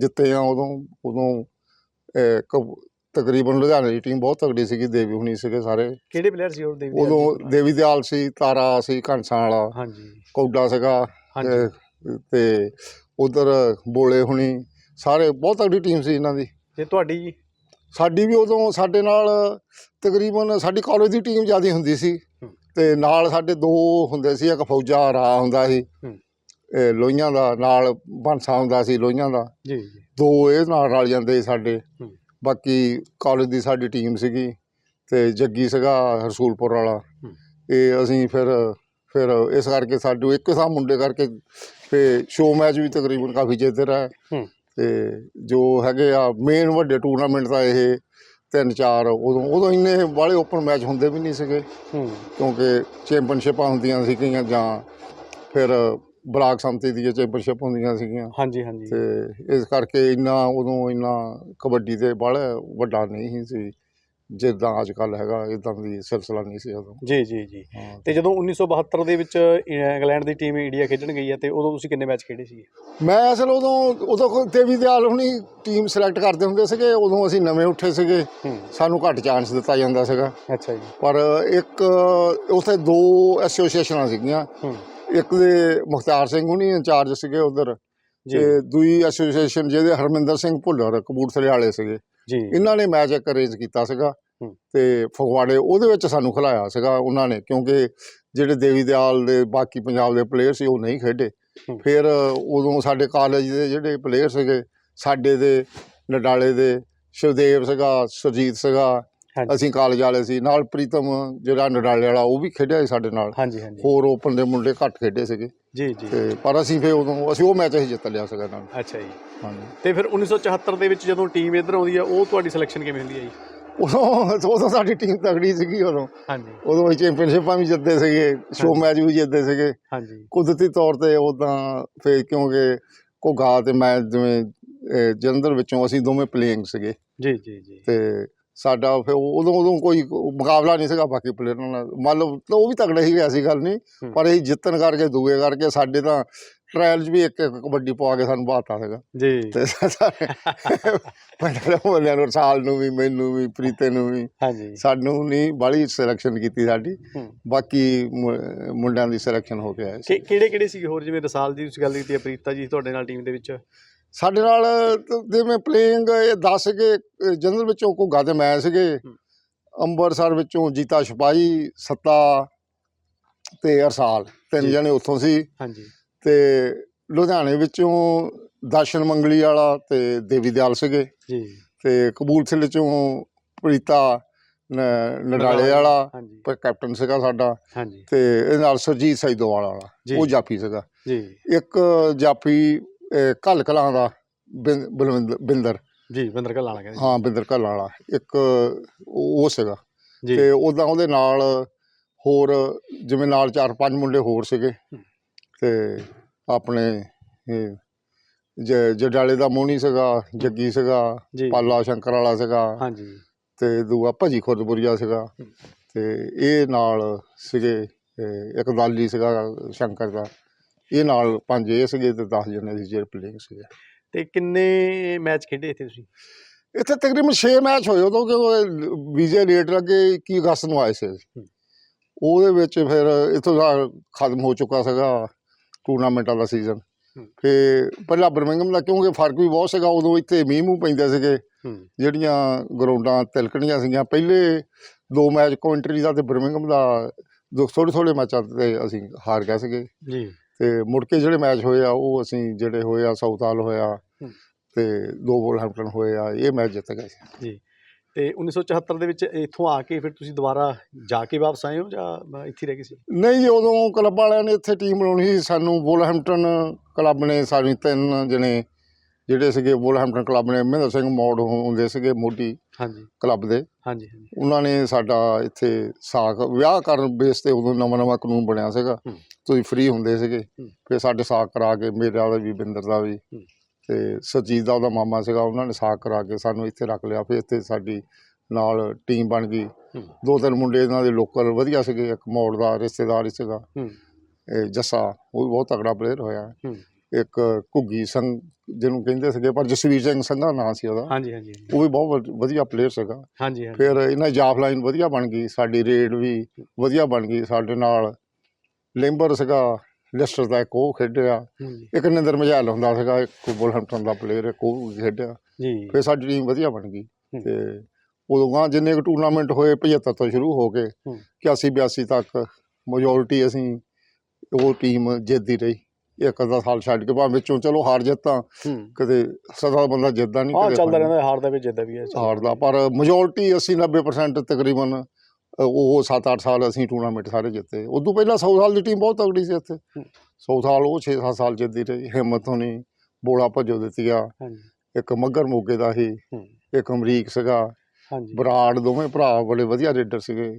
ਜਿੱਤੇ ਆ ਉਦੋਂ ਉਦੋਂ ਤਕਰੀਬਨ ਲੁਧਿਆਣੇ ਦੀ ਟੀਮ ਬਹੁਤ ਤਕੜੀ ਸੀਗੀ ਦੇਵੀ ਹੁਣੀ ਸੀਗੇ ਸਾਰੇ। ਕਿਹੜੇ ਪਲੇਅਰ ਸੀ ਉਹ? ਦੇਵੀ ਉਦੋਂ ਦੇਵੀ ਦਿਆਲ ਸੀ ਤਾਰਾ ਸੀ ਘਣਸਾਂ ਵਾਲਾ। ਹਾਂਜੀ। ਕੌਡਾ ਸੀਗਾ ਤੇ ਉਧਰ ਬੋਲੇ ਹੁਣੀ ਸਾਰੇ ਬਹੁਤ ਤਕੜੀ ਟੀਮ ਸੀ ਇਹਨਾਂ ਦੀ। ਤੇ ਤੁਹਾਡੀ ਜੀ ਸਾਡੀ ਵੀ ਉਦੋਂ ਸਾਡੇ ਨਾਲ ਤਕਰੀਬਨ ਸਾਡੀ ਕਾਲਜ ਦੀ ਟੀਮ ਜ਼ਿਆਦਾ ਹੁੰਦੀ ਸੀ। ਤੇ ਨਾਲ ਸਾਡੇ ਦੋ ਹੁੰਦੇ ਸੀ ਇੱਕ ਫੌਜਾ ਰਾ ਹੁੰਦਾ ਸੀ। ਇਹ ਲੋਹੀਆਂ ਦਾ ਨਾਲ ਬਾਂਸਾ ਹੁੰਦਾ ਸੀ ਲੋਹੀਆਂ ਦਾ ਜੀ ਜੀ ਦੋ ਇਹ ਨਾਲ ਰਲ ਜਾਂਦੇ ਸਾਡੇ। ਬਾਕੀ ਕਾਲਜ ਦੀ ਸਾਡੀ ਟੀਮ ਸੀਗੀ ਤੇ ਜੱਗੀ ਸੀਗਾ ਰਸੂਲਪੁਰ ਵਾਲਾ। ਇਹ ਅਸੀਂ ਫਿਰ ਫਿਰ ਇਸ ਕਰਕੇ ਸਾਡੇ ਇੱਕ ਸਾਹ ਮੁੰਡੇ ਕਰਕੇ ਤੇ ਸ਼ੋਅ ਮੈਚ ਵੀ ਤਕਰੀਬਨ ਕਾਫੀ ਜਿੱਤਦੇ ਰਹੇ। ਤੇ ਜੋ ਹੈਗੇ ਆ ਮੇਨ ਵੱਡੇ ਟੂਰਨਾਮੈਂਟ ਤਾਂ ਇਹ ਤਿੰਨ ਚਾਰ ਉਦੋਂ ਉਦੋਂ ਇੰਨੇ ਬਾਹਲੇ ਓਪਨ ਮੈਚ ਹੁੰਦੇ ਵੀ ਨਹੀਂ ਸੀਗੇ। ਕਿਉਂਕਿ ਚੈਂਪੀਅਨਸ਼ਿਪਾਂ ਹੁੰਦੀਆਂ ਸੀਗੀਆਂ ਜਾਂ ਫਿਰ ਬਲਾਕ ਸੰਮਤੀ ਦੀਆਂ ਚੈਂਪੀਅਨਸ਼ਿਪ ਹੁੰਦੀਆਂ ਸੀਗੀਆਂ। ਹਾਂਜੀ ਹਾਂਜੀ। ਤੇ ਇਸ ਕਰਕੇ ਇੰਨਾ ਉਦੋਂ ਇੰਨਾ ਕਬੱਡੀ ਤੇ ਬਾਹਲਾ ਵੱਡਾ ਨਹੀਂ ਸੀ। ਜਿੱਦਾਂ ਅੱਜ ਕੱਲ ਹੈਗਾ ਇਦਾਂ ਦੀ ਸਿਲਸਿਲਾ ਨਹੀਂ ਸੀ ਉਦੋਂ। ਜੀ ਜੀ ਜੀ। ਹਾਂ। ਤੇ ਜਦੋਂ 1972 ਦੇ ਵਿੱਚ ਇੰਗਲੈਂਡ ਦੀ ਟੀਮ ਇੰਡੀਆ ਖੇਡਣ ਗਈ ਹੈ ਤੇ ਉਦੋਂ ਤੁਸੀਂ ਕਿੰਨੇ ਮੈਚ ਖੇਡੇ ਸੀ ਮੈਂ ਅਸਲ ਉਦੋਂ ਉਦੋਂ ਕੋਈ ਦੇਵੀ ਦਿਆਲ ਹੁਣੀ ਟੀਮ ਸਿਲੈਕਟ ਕਰਦੇ ਹੁੰਦੇ ਸੀਗੇ ਉਦੋਂ ਅਸੀਂ ਨਵੇਂ ਉੱਠੇ ਸੀਗੇ। ਹੂੰ। ਸਾਨੂੰ ਘੱਟ ਚਾਂਸ ਦਿੱਤਾ ਜਾਂਦਾ ਸੀਗਾ। ਅੱਛਾ ਜੀ। ਪਰ ਇੱਕ ਉੱਥੇ ਦੋ ਐਸੋਸੀਏਸ਼ਨਾਂ ਸੀਗੀਆਂ। ਹੂੰ। ਇੱਕ ਦੇ ਮੁਖਤਾਰ ਸਿੰਘ ਹੁਣੀ ਇੰਚਾਰਜ ਸੀਗੇ ਉਧਰ ਜੀ। ਤੇ ਦੂਈ ਐਸੋਸੀਏਸ਼ਨ ਜਿਹਦੇ ਹਰਮਿੰਦਰ ਸਿੰਘ ਭੁੱਲਰ ਕਬੂਰਥਲੇ ਵਾਲੇ ਸੀਗੇ। ਇਹਨਾਂ ਨੇ ਮੈਚ ਇੱਕ ਅਰੇਂਜ ਕੀਤਾ ਸੀਗਾ। ਤੇ ਫਗਵਾੜੇ ਉਹਦੇ ਵਿੱਚ ਸਾਨੂੰ ਖਿਲਾਇਆ ਸੀਗਾ ਉਹਨਾਂ ਨੇ ਕਿਉਂਕਿ ਜਿਹੜੇ ਦੇਵੀ ਦਿਆਲ ਦੇ ਬਾਕੀ ਪੰਜਾਬ ਦੇ ਪਲੇਅਰ ਸੀ ਉਹ ਨਹੀਂ ਖੇਡੇ। ਫਿਰ ਉਦੋਂ ਸਾਡੇ ਕਾਲਜ ਦੇ ਜਿਹੜੇ ਪਲੇਅਰ ਸੀਗੇ ਸਾਡੇ ਦੇ ਨਡਾਲੇ ਦੇ ਸ਼ਿਵਦੇਵ ਸੀਗਾ ਸੁਰਜੀਤ ਸੀਗਾ ਅਸੀਂ ਕਾਲਜ ਵਾਲੇ ਸੀ ਨਾਲ ਪ੍ਰੀਤਮ ਜਿਹੜਾ ਨਡਾਲੇ ਵਾਲਾ ਉਹ ਵੀ ਖੇਡਿਆ ਸੀ ਸਾਡੇ ਨਾਲ। ਹੋਰ ਓਪਨ ਦੇ ਮੁੰਡੇ ਘੱਟ ਖੇਡੇ ਸੀਗੇ। ਜੀ ਜੀ। ਤੇ ਪਰ ਅਸੀਂ ਫਿਰ ਉਦੋਂ ਅਸੀਂ ਉਹ ਮੈਚ ਅਸੀਂ ਜਿੱਤ ਲਿਆ ਸੀਗਾ ਨਾਲ। ਅੱਛਾ ਜੀ। ਹਾਂਜੀ। ਤੇ ਫਿਰ 1974 ਦੇ ਵਿੱਚ ਜਦੋਂ ਟੀਮ ਇੱਧਰ ਆਉਂਦੀ ਹੈ ਉਹ ਤੁਹਾਡੀ ਸਿਲੈਕਸ਼ਨ ਕਿਵੇਂ ਹੁੰਦੀ ਹੈ ਜੀ? ਉਦੋਂ ਉਦੋਂ ਸਾਡੀ ਟੀਮ ਤਗੜੀ ਸੀਗੀ ਉਦੋਂ। ਹਾਂਜੀ। ਉਦੋਂ ਅਸੀਂ ਚੈਂਪੀਅਨਸ਼ਿਪਾਂ ਵੀ ਜਿੱਤਦੇ ਸੀਗੇ ਸ਼ੋ। ਮੈਚ ਵੀ ਜਿੱਤਦੇ ਸੀਗੇ। ਹਾਂਜੀ। ਕੁਦਰਤੀ ਤੌਰ ਤੇ ਉਦਾਂ ਫੇ ਕਿਉਂਕਿ ਘੁੱਗਾ ਤੇ ਮੈਂ ਜਿਵੇਂ ਜਲੰਧਰ ਵਿੱਚੋਂ ਅਸੀਂ ਦੋਵੇਂ ਪਲੇਇੰਗ ਸੀਗੇ। ਜੀ ਜੀ ਜੀ। ਤੇ ਸਾਡਾ ਫਿਰ ਉਦੋਂ ਉਦੋਂ ਕੋਈ ਮੁਕਾਬਲਾ ਨਹੀਂ ਸੀਗਾ ਬਾਕੀ ਪਲੇਅਰਾਂ ਨਾਲ। ਮੰਨ ਲਓ ਤਾਂ ਉਹ ਵੀ ਤਗੜੇ ਐਸੀ ਗੱਲ ਨਹੀਂ। ਹੂੰ। ਪਰ ਅਸੀਂ ਜਿੱਤਣ ਕਰਕੇ ਦੂਏ ਕਰਕੇ ਸਾਡੇ ਤਾਂ ਟ੍ਰਾਇਲ 'ਚ ਵੀ ਇੱਕ ਇੱਕ ਕਬੱਡੀ ਪਵਾ ਕੇ ਸਾਨੂੰ ਬਾਤਾ ਸੀਗਾ। ਜੀ। ਤੇ ਸਾਰੇ ਮੁੰਡਿਆਂ ਨੂੰ ਸਾਲ ਨੂੰ ਵੀ ਮੈਨੂੰ ਵੀ ਪ੍ਰੀਤੇ ਨੂੰ ਵੀ। ਹਾਂਜੀ। ਸਾਨੂੰ ਨਹੀਂ ਬਾਹਲੀ ਸਿਲੈਕਸ਼ਨ ਕੀਤੀ ਸਾਡੀ। ਹੂੰ। ਬਾਕੀ ਮੁ- ਮੁੰਡਿਆਂ ਦੀ ਸਿਲੈਕਸ਼ਨ ਹੋ ਗਿਆ ਸੀ। ਕਿ- ਕਿਹੜੇ ਕਿਹੜੇ ਸੀਗੇ ਹੋਰ? ਜਿਵੇਂ ਰਸਾਲ ਦੀ ਤੁਸੀਂ ਗੱਲ ਕੀਤੀ ਹੈ ਪ੍ਰੀਤਾ ਜੀ ਤੁਹਾਡੇ ਨਾਲ ਟੀਮ ਦੇ ਵਿੱਚ। ਸਾਡੇ ਨਾਲ ਜਿਵੇਂ ਪਲੇਇੰਗ ਇਹ 10 ਸੀਗੇ ਜਨਰਲ ਵਿੱਚੋਂ ਘੁੱਗਾ ਤੇ ਮੈਂ ਸੀਗੇ। ਅੰਬਰਸਰ ਵਿੱਚੋਂ ਜੀਤਾ ਸਿਪਾਹੀ ਸੱਤਾ ਤੇ ਅਰਸਾਲ ਤਿੰਨ। ਜਣੇ ਉੱਥੋਂ ਸੀ। ਹਾਂਜੀ। ਤੇ ਲੁਧਿਆਣੇ ਵਿੱਚੋਂ ਦਰਸ਼ਨ ਮੰਗਲੀ ਵਾਲਾ ਤੇ ਦੇਵੀ ਦਿਆਲ ਸੀਗੇ। ਜੀ। ਤੇ ਕਬੂਲਥਲੇ ਚੋਂ ਪ੍ਰੀਤਾ ਨਡਾਲੇ ਵਾਲਾ ਪਰ ਕੈਪਟਨ ਸੀਗਾ ਸਾਡਾ। ਹਾਂਜੀ। ਤੇ ਇਹਦੇ ਨਾਲ ਸੁਰਜੀਤ ਸੈਦੋਵਾਲ ਵਾਲਾ। ਉਹ ਜਾਫੀ ਸੀਗਾ। ਜੀ। ਇੱਕ ਜਾਫੀ ਘੱਲ ਕਲਾਂ ਦਾ ਬਲਵਿੰਦਰ ਬਿੰਦਰ। ਜੀ ਬੰਦਰ ਕਲਾਂ ਵਾਲਾ ਕਹਿੰਦੇ ਹਾਂ ਬਿੰਦਰ ਘੱਲ ਵਾਲਾ। ਇੱਕ ਉਹ ਸੀਗਾ। ਤੇ ਉਦਾਂ ਉਹਦੇ ਨਾਲ ਹੋਰ ਜਿਵੇਂ ਨਾਲ ਚਾਰ ਪੰਜ ਮੁੰਡੇ ਹੋਰ ਸੀਗੇ। ਤੇ ਆਪਣੇ ਜਡਾਲੇ ਦਾ ਮੋਹਣੀ ਸੀਗਾ ਜੱਗੀ ਸੀਗਾ ਪਾਲਾ ਸ਼ੰਕਰ ਵਾਲਾ ਸੀਗਾ। ਹਾਂਜੀ। ਤੇ ਦੂਆ ਭਾਜੀ ਖੁਰਦਪੁਰੀਆ ਸੀਗਾ। ਤੇ ਇਹ ਨਾਲ ਸੀਗੇ ਇੱਕ ਦਾਲੀ ਸੀਗਾ ਸ਼ੰਕਰ ਦਾ। ਇਹ ਨਾਲ ਪੰਜ ਇਹ ਸੀਗੇ ਤੇ 10 ਜਣੇ ਸੀ ਜਿਹੜੇ ਪਲੇਇੰਗ ਸੀਗੇ। ਤੇ ਕਿੰਨੇ ਮੈਚ ਖੇਡੇ ਇੱਥੇ ਤੁਸੀਂ? ਇੱਥੇ ਤਕਰੀਬਨ 6 ਮੈਚ ਹੋਏ ਉਦੋਂ ਕਿ ਵੀਜ਼ੇ ਲੇਟ ਲੱਗੇ 21 ਅਗਸਤ ਨੂੰ ਆਏ ਸੀ। ਉਹਦੇ ਵਿੱਚ ਫਿਰ ਇੱਥੋਂ ਦਾ ਖਤਮ ਹੋ ਚੁੱਕਾ ਸੀਗਾ ਟੂਰਨਾਮੈਂਟਾਂ ਦਾ ਸੀਜ਼ਨ। ਫਿਰ ਪਹਿਲਾਂ ਬਰਮਿੰਗਮ ਦਾ ਕਿਉਂਕਿ ਫ਼ਰਕ ਵੀ ਬਹੁਤ ਸੀਗਾ ਉਦੋਂ ਇੱਥੇ ਮੀਂਹ ਮੂੰਹ ਪੈਂਦੇ ਸੀਗੇ। ਜਿਹੜੀਆਂ ਗਰਾਊਂਡਾਂ ਤਿਲਕਣੀਆਂ ਸੀਗੀਆਂ ਪਹਿਲੇ ਦੋ ਮੈਚ ਕੋਇੰਟਰੀ ਦਾ ਤੇ ਬਰਮਿੰਗਮ ਦਾ ਦੋ ਥੋੜ੍ਹੇ ਥੋੜ੍ਹੇ ਮੈਚਾਂ ਤੇ ਅਸੀਂ ਹਾਰ ਗਏ ਸੀਗੇ। ਜੀ। ਤੇ ਮੁੜ ਕੇ ਜਿਹੜੇ ਮੈਚ ਹੋਏ ਆ ਉਹ ਅਸੀਂ ਜਿਹੜੇ ਹੋਏ ਆ ਸਾਊਥਾਲ ਹੋਇਆ। ਤੇ ਦੋ ਵੋਲਹੈਂਪਟਨ ਹੋਏ ਆ ਇਹ ਮੈਚ ਜਿੱਤ ਗਏ ਸੀ। ਜੀ। ਤੇ 1974 ਦੇ ਵਿੱਚ ਇੱਥੋਂ ਆ ਕੇ ਫਿਰ ਤੁਸੀਂ ਦੁਬਾਰਾ ਜਾ ਕੇ ਵਾਪਸ ਆਏ ਹੋ ਜਾਂ ਇੱਥੇ ਰਹਿ ਗਏ ਸੀ? ਨਹੀਂ ਜੀ ਉਦੋਂ ਕਲੱਬ ਵਾਲਿਆਂ ਨੇ ਇੱਥੇ ਟੀਮ ਬਣਾਉਣੀ ਸੀ। ਸਾਨੂੰ ਵੋਲਹੈਂਪਟਨ ਕਲੱਬ ਨੇ ਸਾਡੀ ਤਿੰਨ ਜਣੇ ਜਿਹੜੇ ਸੀਗੇ ਵੋਲਹੈਂਪਟਨ ਕਲੱਬ ਨੇ ਮਹਿੰਦਰ ਸਿੰਘ ਮੋੜ ਹੁੰਦੇ ਸੀਗੇ ਮੋਢੀ ਹਾਂਜੀ। ਕਲੱਬ ਦੇ। ਹਾਂਜੀ ਹਾਂਜੀ। ਉਹਨਾਂ ਨੇ ਸਾਡਾ ਇੱਥੇ ਸਾਕ ਵਿਆਹ ਕਰਨ ਬੇਸ ਤੇ ਉਦੋਂ ਨਵਾਂ ਨਵਾਂ ਕਾਨੂੰਨ ਬਣਿਆ ਸੀਗਾ। ਤੁਸੀਂ ਫ੍ਰੀ ਹੁੰਦੇ ਸੀਗੇ। ਫਿਰ ਸਾਡੇ ਸਾਕ ਕਰਾ ਕੇ ਮੇਰਾ ਦਾ ਵੀ ਬਿੰਦਰ ਦਾ ਵੀ। ਤੇ ਸਰਜੀਤ ਦਾ ਉਹਦਾ ਮਾਮਾ ਸੀਗਾ ਉਹਨਾਂ ਨੇ ਸਾਕ ਕਰਾ ਕੇ ਸਾਨੂੰ ਇੱਥੇ ਰੱਖ ਲਿਆ। ਫਿਰ ਇੱਥੇ ਸਾਡੀ ਨਾਲ ਟੀਮ ਬਣ ਗਈ। ਦੋ ਤਿੰਨ ਮੁੰਡੇ ਇਹਨਾਂ ਦੇ ਲੋਕਲ ਵਧੀਆ ਸੀਗੇ ਇੱਕ ਮੋੜ ਦਾ ਰਿਸ਼ਤੇਦਾਰ ਸੀਗਾ। ਇਹ ਜੱਸਾ ਉਹ ਵੀ ਬਹੁਤ ਤਕੜਾ ਪਲੇਅਰ ਹੋਇਆ। ਇੱਕ ਘੁੱਗੀ ਸਿੰਘ ਜਿਹਨੂੰ ਕਹਿੰਦੇ ਸੀਗੇ ਪਰ ਜਸਵੀਰ ਸਿੰਘ ਸੰਘਾ ਨਾਂ ਸੀ ਉਹਦਾ। ਹਾਂਜੀ ਹਾਂਜੀ ਉਹ ਵੀ ਬਹੁਤ ਵਧ- ਵਧੀਆ ਪਲੇਅਰ ਸੀਗਾ। ਹਾਂਜੀ ਹਾਂਜੀ। ਫਿਰ ਇਹਨਾਂ ਜਾਫ ਲਾਈਨ ਵਧੀਆ ਬਣ ਗਈ ਸਾਡੀ ਰੇਡ ਵੀ ਵਧੀਆ ਬਣ ਗਈ ਸਾਡੇ ਨਾਲ। ਲੈਂਬਰ ਸੀਗਾ ਲਿਸਟਰ ਦਾ ਇੱਕ ਉਹ ਖੇਡਿਆ। ਇੱਕ ਨਿੰਦਰ ਮਝੈਲ ਹੁੰਦਾ ਸੀਗਾ ਇੱਕ ਬੁਲਹੈਂਪਟਨ ਦਾ ਪਲੇਅਰ ਇੱਕ ਉਹ ਖੇਡਿਆ। ਜੀ। ਫਿਰ ਸਾਡੀ ਟੀਮ ਵਧੀਆ ਬਣ ਗਈ। ਹੂੰ। ਤੇ ਉਦੋਂ ਗਾਂ ਜਿੰਨੇ ਕੁ ਟੂਰਨਾਮੈਂਟ ਹੋਏ 75 ਤੋਂ ਸ਼ੁਰੂ ਹੋ ਕੇ ਹੂੰ। 81 82 ਤੱਕ ਮੈਜੋਰਿਟੀ ਅਸੀਂ ਉਹ ਟੀਮ ਜਿੱਤਦੀ ਰਹੀ। ਇੱਕ ਅੱਧਾ ਸਾਲ ਛੱਡ ਕੇ ਭਾਵੇਂ ਵਿੱਚੋਂ ਚਲੋ ਹਾਰ ਜਿੱਤਾਂ। ਹੂੰ। ਕਦੇ ਸਦਾ ਬੰਦਾ ਜਿੱਤਦਾ ਨਹੀਂ ਹਾਂ ਕਦੇ ਚੱਲਦਾ ਹਾਰਦਾ। ਰਹਿੰਦਾ ਹਾਰਦਾ ਵੀ ਜਿੱਦਾਂ ਵੀ ਹੈ ਚੱਲਦਾ। ਹਾਰਦਾ ਪਰ ਮੈਜੋਰਿਟੀ 80 90% ਤਕਰੀਬਨ ਉਹ 7-8 ਸਾਲ ਅਸੀਂ ਟੂਰਨਾਮੈਂਟ ਸਾਰੇ ਜਿੱਤੇ। ਉਦੋਂ ਪਹਿਲਾਂ 100 ਸਾਲ ਦੀ ਟੀਮ ਬਹੁਤ ਤਗੜੀ ਸੀ ਇੱਥੇ। ਹੂੰ। 100 ਸਾਲ ਉਹ 6-7 ਸਾਲ ਜਿੱਤਦੀ ਰਹੀ ਹਿੰਮਤ ਹੋਣੀ ਬੋਲਾ ਭੱਜੋ ਦਿੱਤੀ ਆ ਇੱਕ ਮੱਗਰ ਮੋਗੇ ਦਾ ਸੀ ਇੱਕ ਅਮਰੀਕ ਸੀਗਾ। ਹਾਂਜੀ। ਬਰਾੜ ਦੋਵੇਂ ਭਰਾ ਬੜੇ ਵਧੀਆ ਰੇਡਰ ਸੀਗੇ।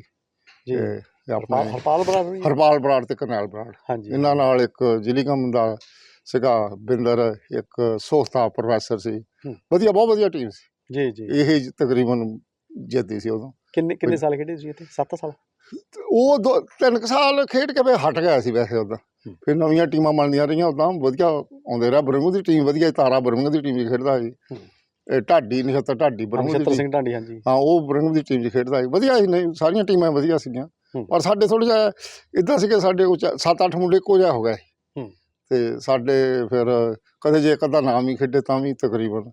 ਜੀ। ਤੇ ਹਰਪਾਲ ਆਪਣੇ ਹਰਪਾਲ ਬਰਾੜ ਹਰਪਾਲ ਬਰਾੜ ਤੇ ਕਰਨੈਲ ਬਰਾੜ। ਇਹਨਾਂ ਨਾਲ ਇੱਕ ਜ਼ਿਲੀਗਮ ਦਾ ਸੀਗਾ ਬਿੰਦਰ ਇੱਕ ਸੋਖਤਾ ਪ੍ਰੋਫੈਸਰ ਸੀ। ਵਧੀਆ ਬਹੁਤ ਵਧੀਆ ਟੀਮ ਸੀ। ਜੀ ਜੀ। ਇਹ ਤਕਰੀਬਨ ਜਿੱਤੀ ਸੀ ਉਦੋਂ। ਕਿੰਨੇ ਕਿੰਨੇ ਸਾਲ ਖੇਡੇ ਤੁਸੀਂ ਇੱਥੇ? 7 ਸਾਲ? ਉਹ ਦੋ ਤਿੰਨ ਕੁ ਸਾਲ ਖੇਡ ਕੇ ਫਿਰ ਹਟ ਗਿਆ ਸੀ ਵੈਸੇ ਉਦਾਂ। ਫਿਰ ਨਵੀਆਂ ਟੀਮਾਂ ਬਣਦੀਆਂ ਰਹੀਆਂ ਉਦਾਂ ਵਧੀਆ ਆਉਂਦੇ ਰਿਹਾ। ਬਰਮੂ ਦੀ ਟੀਮ ਵਧੀਆ ਸੀ, ਤਾਰਾ ਬਰਮੂ ਦੀ ਟੀਮ 'ਚ ਖੇਡਦਾ ਸੀ। ਹੂੰ। ਇਹ ਢਾਡੀ ਨਛੱਤਰ ਢਾਡੀ ਬਰਮੂ ਦੀ ਨਛੱਤਰ ਸਿੰਘ ਢਾਂਡੀ ਹਾਂਜੀ। ਹਾਂ ਉਹ ਬਰਮੂ ਦੀ ਟੀਮ 'ਚ ਖੇਡਦਾ ਸੀ। ਵਧੀਆ ਸੀ ਨਹੀਂ ਸਾਰੀਆਂ ਟੀਮਾਂ ਵਧੀਆ ਸੀਗੀਆਂ। ਹੂੰ। ਪਰ ਸਾਡੇ ਥੋੜਾ ਜਿਹਾ ਇਦਾਂ ਸੀਗੇ ਸਾਡੇ ਕੋਲ 7-8 ਮੁੰਡੇ ਇੱਕੋ ਜਿਹਾ ਹੋ ਗਏ। ਹੂੰ। ਤੇ ਸਾਡੇ ਫਿਰ ਕਦੇ ਜੇ ਇੱਕ ਅੱਧਾ ਨਾਮ ਹੀ ਖੇਡੇ ਤਾਂ ਵੀ ਤਕਰੀਬਨ।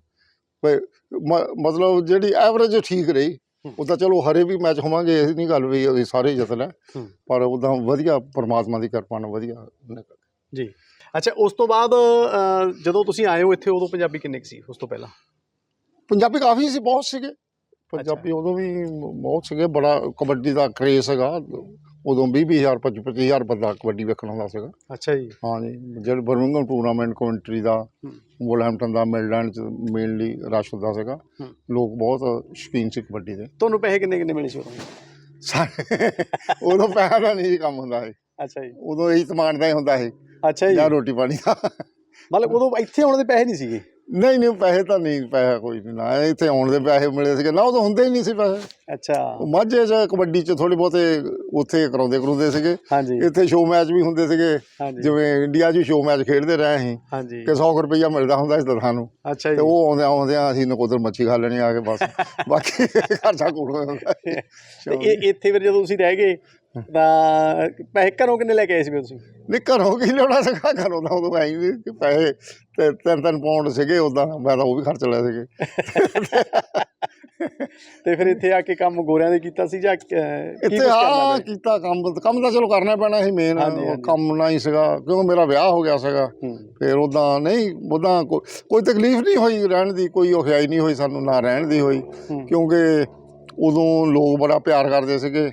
ਮ- ਮਤਲਬ ਜਿਹੜੀ ਐਵਰੇਜ ਠੀਕ ਰਹੀ। ਉਦਾਂ ਚਲੋ ਹਰੇ ਵੀ ਮੈਚ ਹੋਵਾਂਗੇ ਇਹ ਨਹੀਂ ਗੱਲ ਵੀ ਅਸੀਂ ਸਾਰੇ ਲੈ ਹੂੰ। ਪਰ ਉਦਾਂ ਵਧੀਆ ਪਰਮਾਤਮਾ ਦੀ ਕਿਰਪਾ ਨਾਲ ਵਧੀਆ ਨਿਕਲ ਜੀ। ਅੱਛਾ ਉਸ ਤੋਂ ਬਾਅਦ ਅ, ਜਦੋਂ ਤੁਸੀਂ ਆਏ ਹੋ ਇੱਥੇ ਉਦੋਂ ਪੰਜਾਬੀ ਕਿੰਨੇ ਕੁ ਸੀ ਉਸ ਤੋਂ ਪਹਿਲਾਂ? ਪੰਜਾਬੀ ਕਾਫੀ ਸੀ ਬਹੁਤ ਸੀਗੇ। ਪੰਜਾਬੀ ਉਦੋਂ ਵੀ ਬਹੁਤ ਸੀਗੇ ਬੜਾ ਕਬੱਡੀ ਦਾ ਕਰੇਜ਼ ਸੀਗਾ ਉਦੋਂ 20 ਹਜ਼ਾਰ 25 ਹਜ਼ਾਰ ਬੰਦਾ ਕਬੱਡੀ ਵੇਖਣ ਆਉਂਦਾ ਸੀਗਾ। ਅੱਛਾ ਜੀ। ਹਾਂ ਜੀ ਜਿਹੜੇ ਬਰਮਿੰਗਮ ਟੂਰਨਾਮੈਂਟ ਕੌਂਟਰੀ ਦਾ। ਵੋਲਹੈਂਪਟਨ ਦਾ ਮਿਡਲੈਂਡ ਚ ਮੇਨਲੀ ਰਸ਼ ਹੁੰਦਾ ਸੀਗਾ। ਲੋਕ ਬਹੁਤ ਸ਼ੌਕੀਨ ਸੀ ਕਬੱਡੀ ਦੇ। ਤੁਹਾਨੂੰ ਪੈਸੇ ਕਿੰਨੇ ਕਿੰਨੇ ਮਿਲੇ ਸੀ ਉਦੋਂ? ਪੈਸਾ ਦਾ ਨਹੀਂ ਕੰਮ ਹੁੰਦਾ ਸੀ। ਅੱਛਾ ਜੀ। ਉਦੋਂ ਇਹੀ ਸਮਾਨ ਦਾ ਹੀ ਹੁੰਦਾ ਸੀ। ਅੱਛਾ ਜੀ। ਜਾਂ ਰੋਟੀ ਪਾਣੀ ਦਾ। ਮਤਲਬ ਉਦੋਂ ਇੱਥੇ ਆਉਣ ਦੇ ਪੈਸੇ ਨਹੀਂ ਸੀਗੇ? ਨਹੀਂ ਨਹੀਂ ਪੈਸੇ ਤਾਂ ਨਹੀਂ ਪੈਸਾ ਕੋਈ ਨਹੀਂ ਨਾ। ਇੱਥੇ ਆਉਣ ਦੇ ਪੈਸੇ ਮਿਲੇ ਸੀਗੇ। ਨਾ ਉਦੋਂ ਹੁੰਦੇ ਹੀ ਨਹੀਂ ਸੀ ਪੈਸੇ। ਅੱਛਾ। ਉਹ ਮਾਝੇ 'ਚ ਕਬੱਡੀ 'ਚ ਥੋੜੇ ਬਹੁਤੇ ਉੱਥੇ ਕਰਾਉਂਦੇ ਕਰਾਉਂਦੇ ਸੀਗੇ। ਹਾਂਜੀ। ਇੱਥੇ ਸ਼ੋਅ ਮੈਚ ਵੀ ਹੁੰਦੇ ਸੀਗੇ। ਜਿਵੇਂ ਇੰਡੀਆ 'ਚ ਸ਼ੋਅ ਮੈਚ ਖੇਡਦੇ ਰਹੇ ਅਸੀਂ। ਹਾਂਜੀ। ਕਿ 100 ਰੁਪਈਆ ਮਿਲਦਾ ਹੁੰਦਾ ਸੀ ਦਸਾਂ ਨੂੰ। ਅੱਛਾ ਤੇ ਉਹ ਆਉਂਦੇ ਆਉਂਦੇ ਅਸੀਂ ਨਕੋਦਰ ਮੱਛੀ ਖਾ ਲੈਣੀ ਆ ਕੇ ਬਸ। ਬਾਕੀ ਖਰਚਾ ਕੋਲ ਹੁੰਦਾ ਇੱਥੇ ਫਿਰ ਜਦੋਂ ਤੁਸੀਂ ਰਹਿ ਗਏ ਤਾਂ ਪੈਸੇ ਘਰੋਂ ਕਿੰਨੇ ਲੈ ਕੇ ਆਏ ਸੀ ਤੁਸੀਂ? ਨਹੀਂ ਘਰੋਂ ਕੀ ਲਿਆਉਣਾ ਸੀਗਾ? ਘਰੋਂ ਤਾਂ ਉਦੋਂ ਐਂ ਵੀ ਕਿ ਪੈਸੇ ਤੇ ਤਿੰਨ ਤਿੰਨ ਪਾਉਂਡ ਸੀਗੇ ਉਦਾਂ ਮੈਂ ਤਾਂ ਉਹ ਵੀ ਖਰਚ ਲਏ ਸੀਗੇ। ਤੇ ਫਿਰ ਇੱਥੇ ਆ ਕੇ ਕੰਮ ਗੋਰਿਆਂ ਦੇ ਕੀਤਾ ਸੀ ਜਾਂ ਇੱਥੇ ਪਿਆ? ਕੀਤਾ ਕੰਮ ਕੰਮ ਤਾਂ ਚਲੋ ਕਰਨਾ ਪੈਣਾ ਸੀ ਮੇਨ। ਕੰਮ ਨਾ ਹੀ ਸੀਗਾ ਕਿਉਂਕਿ ਮੇਰਾ ਵਿਆਹ ਹੋ ਗਿਆ ਸੀਗਾ। ਫਿਰ ਉਦਾਂ ਨਹੀਂ ਉਦਾਂ ਕੋਈ ਤਕਲੀਫ ਨਹੀਂ ਹੋਈ ਰਹਿਣ ਦੀ ਕੋਈ ਔਖਿਆਈ ਨਹੀਂ ਹੋਈ ਸਾਨੂੰ ਨਾ ਰਹਿਣ ਦੀ ਹੋਈ। ਕਿਉਂਕਿ ਉਦੋਂ ਲੋਕ ਬੜਾ ਪਿਆਰ ਕਰਦੇ ਸੀਗੇ।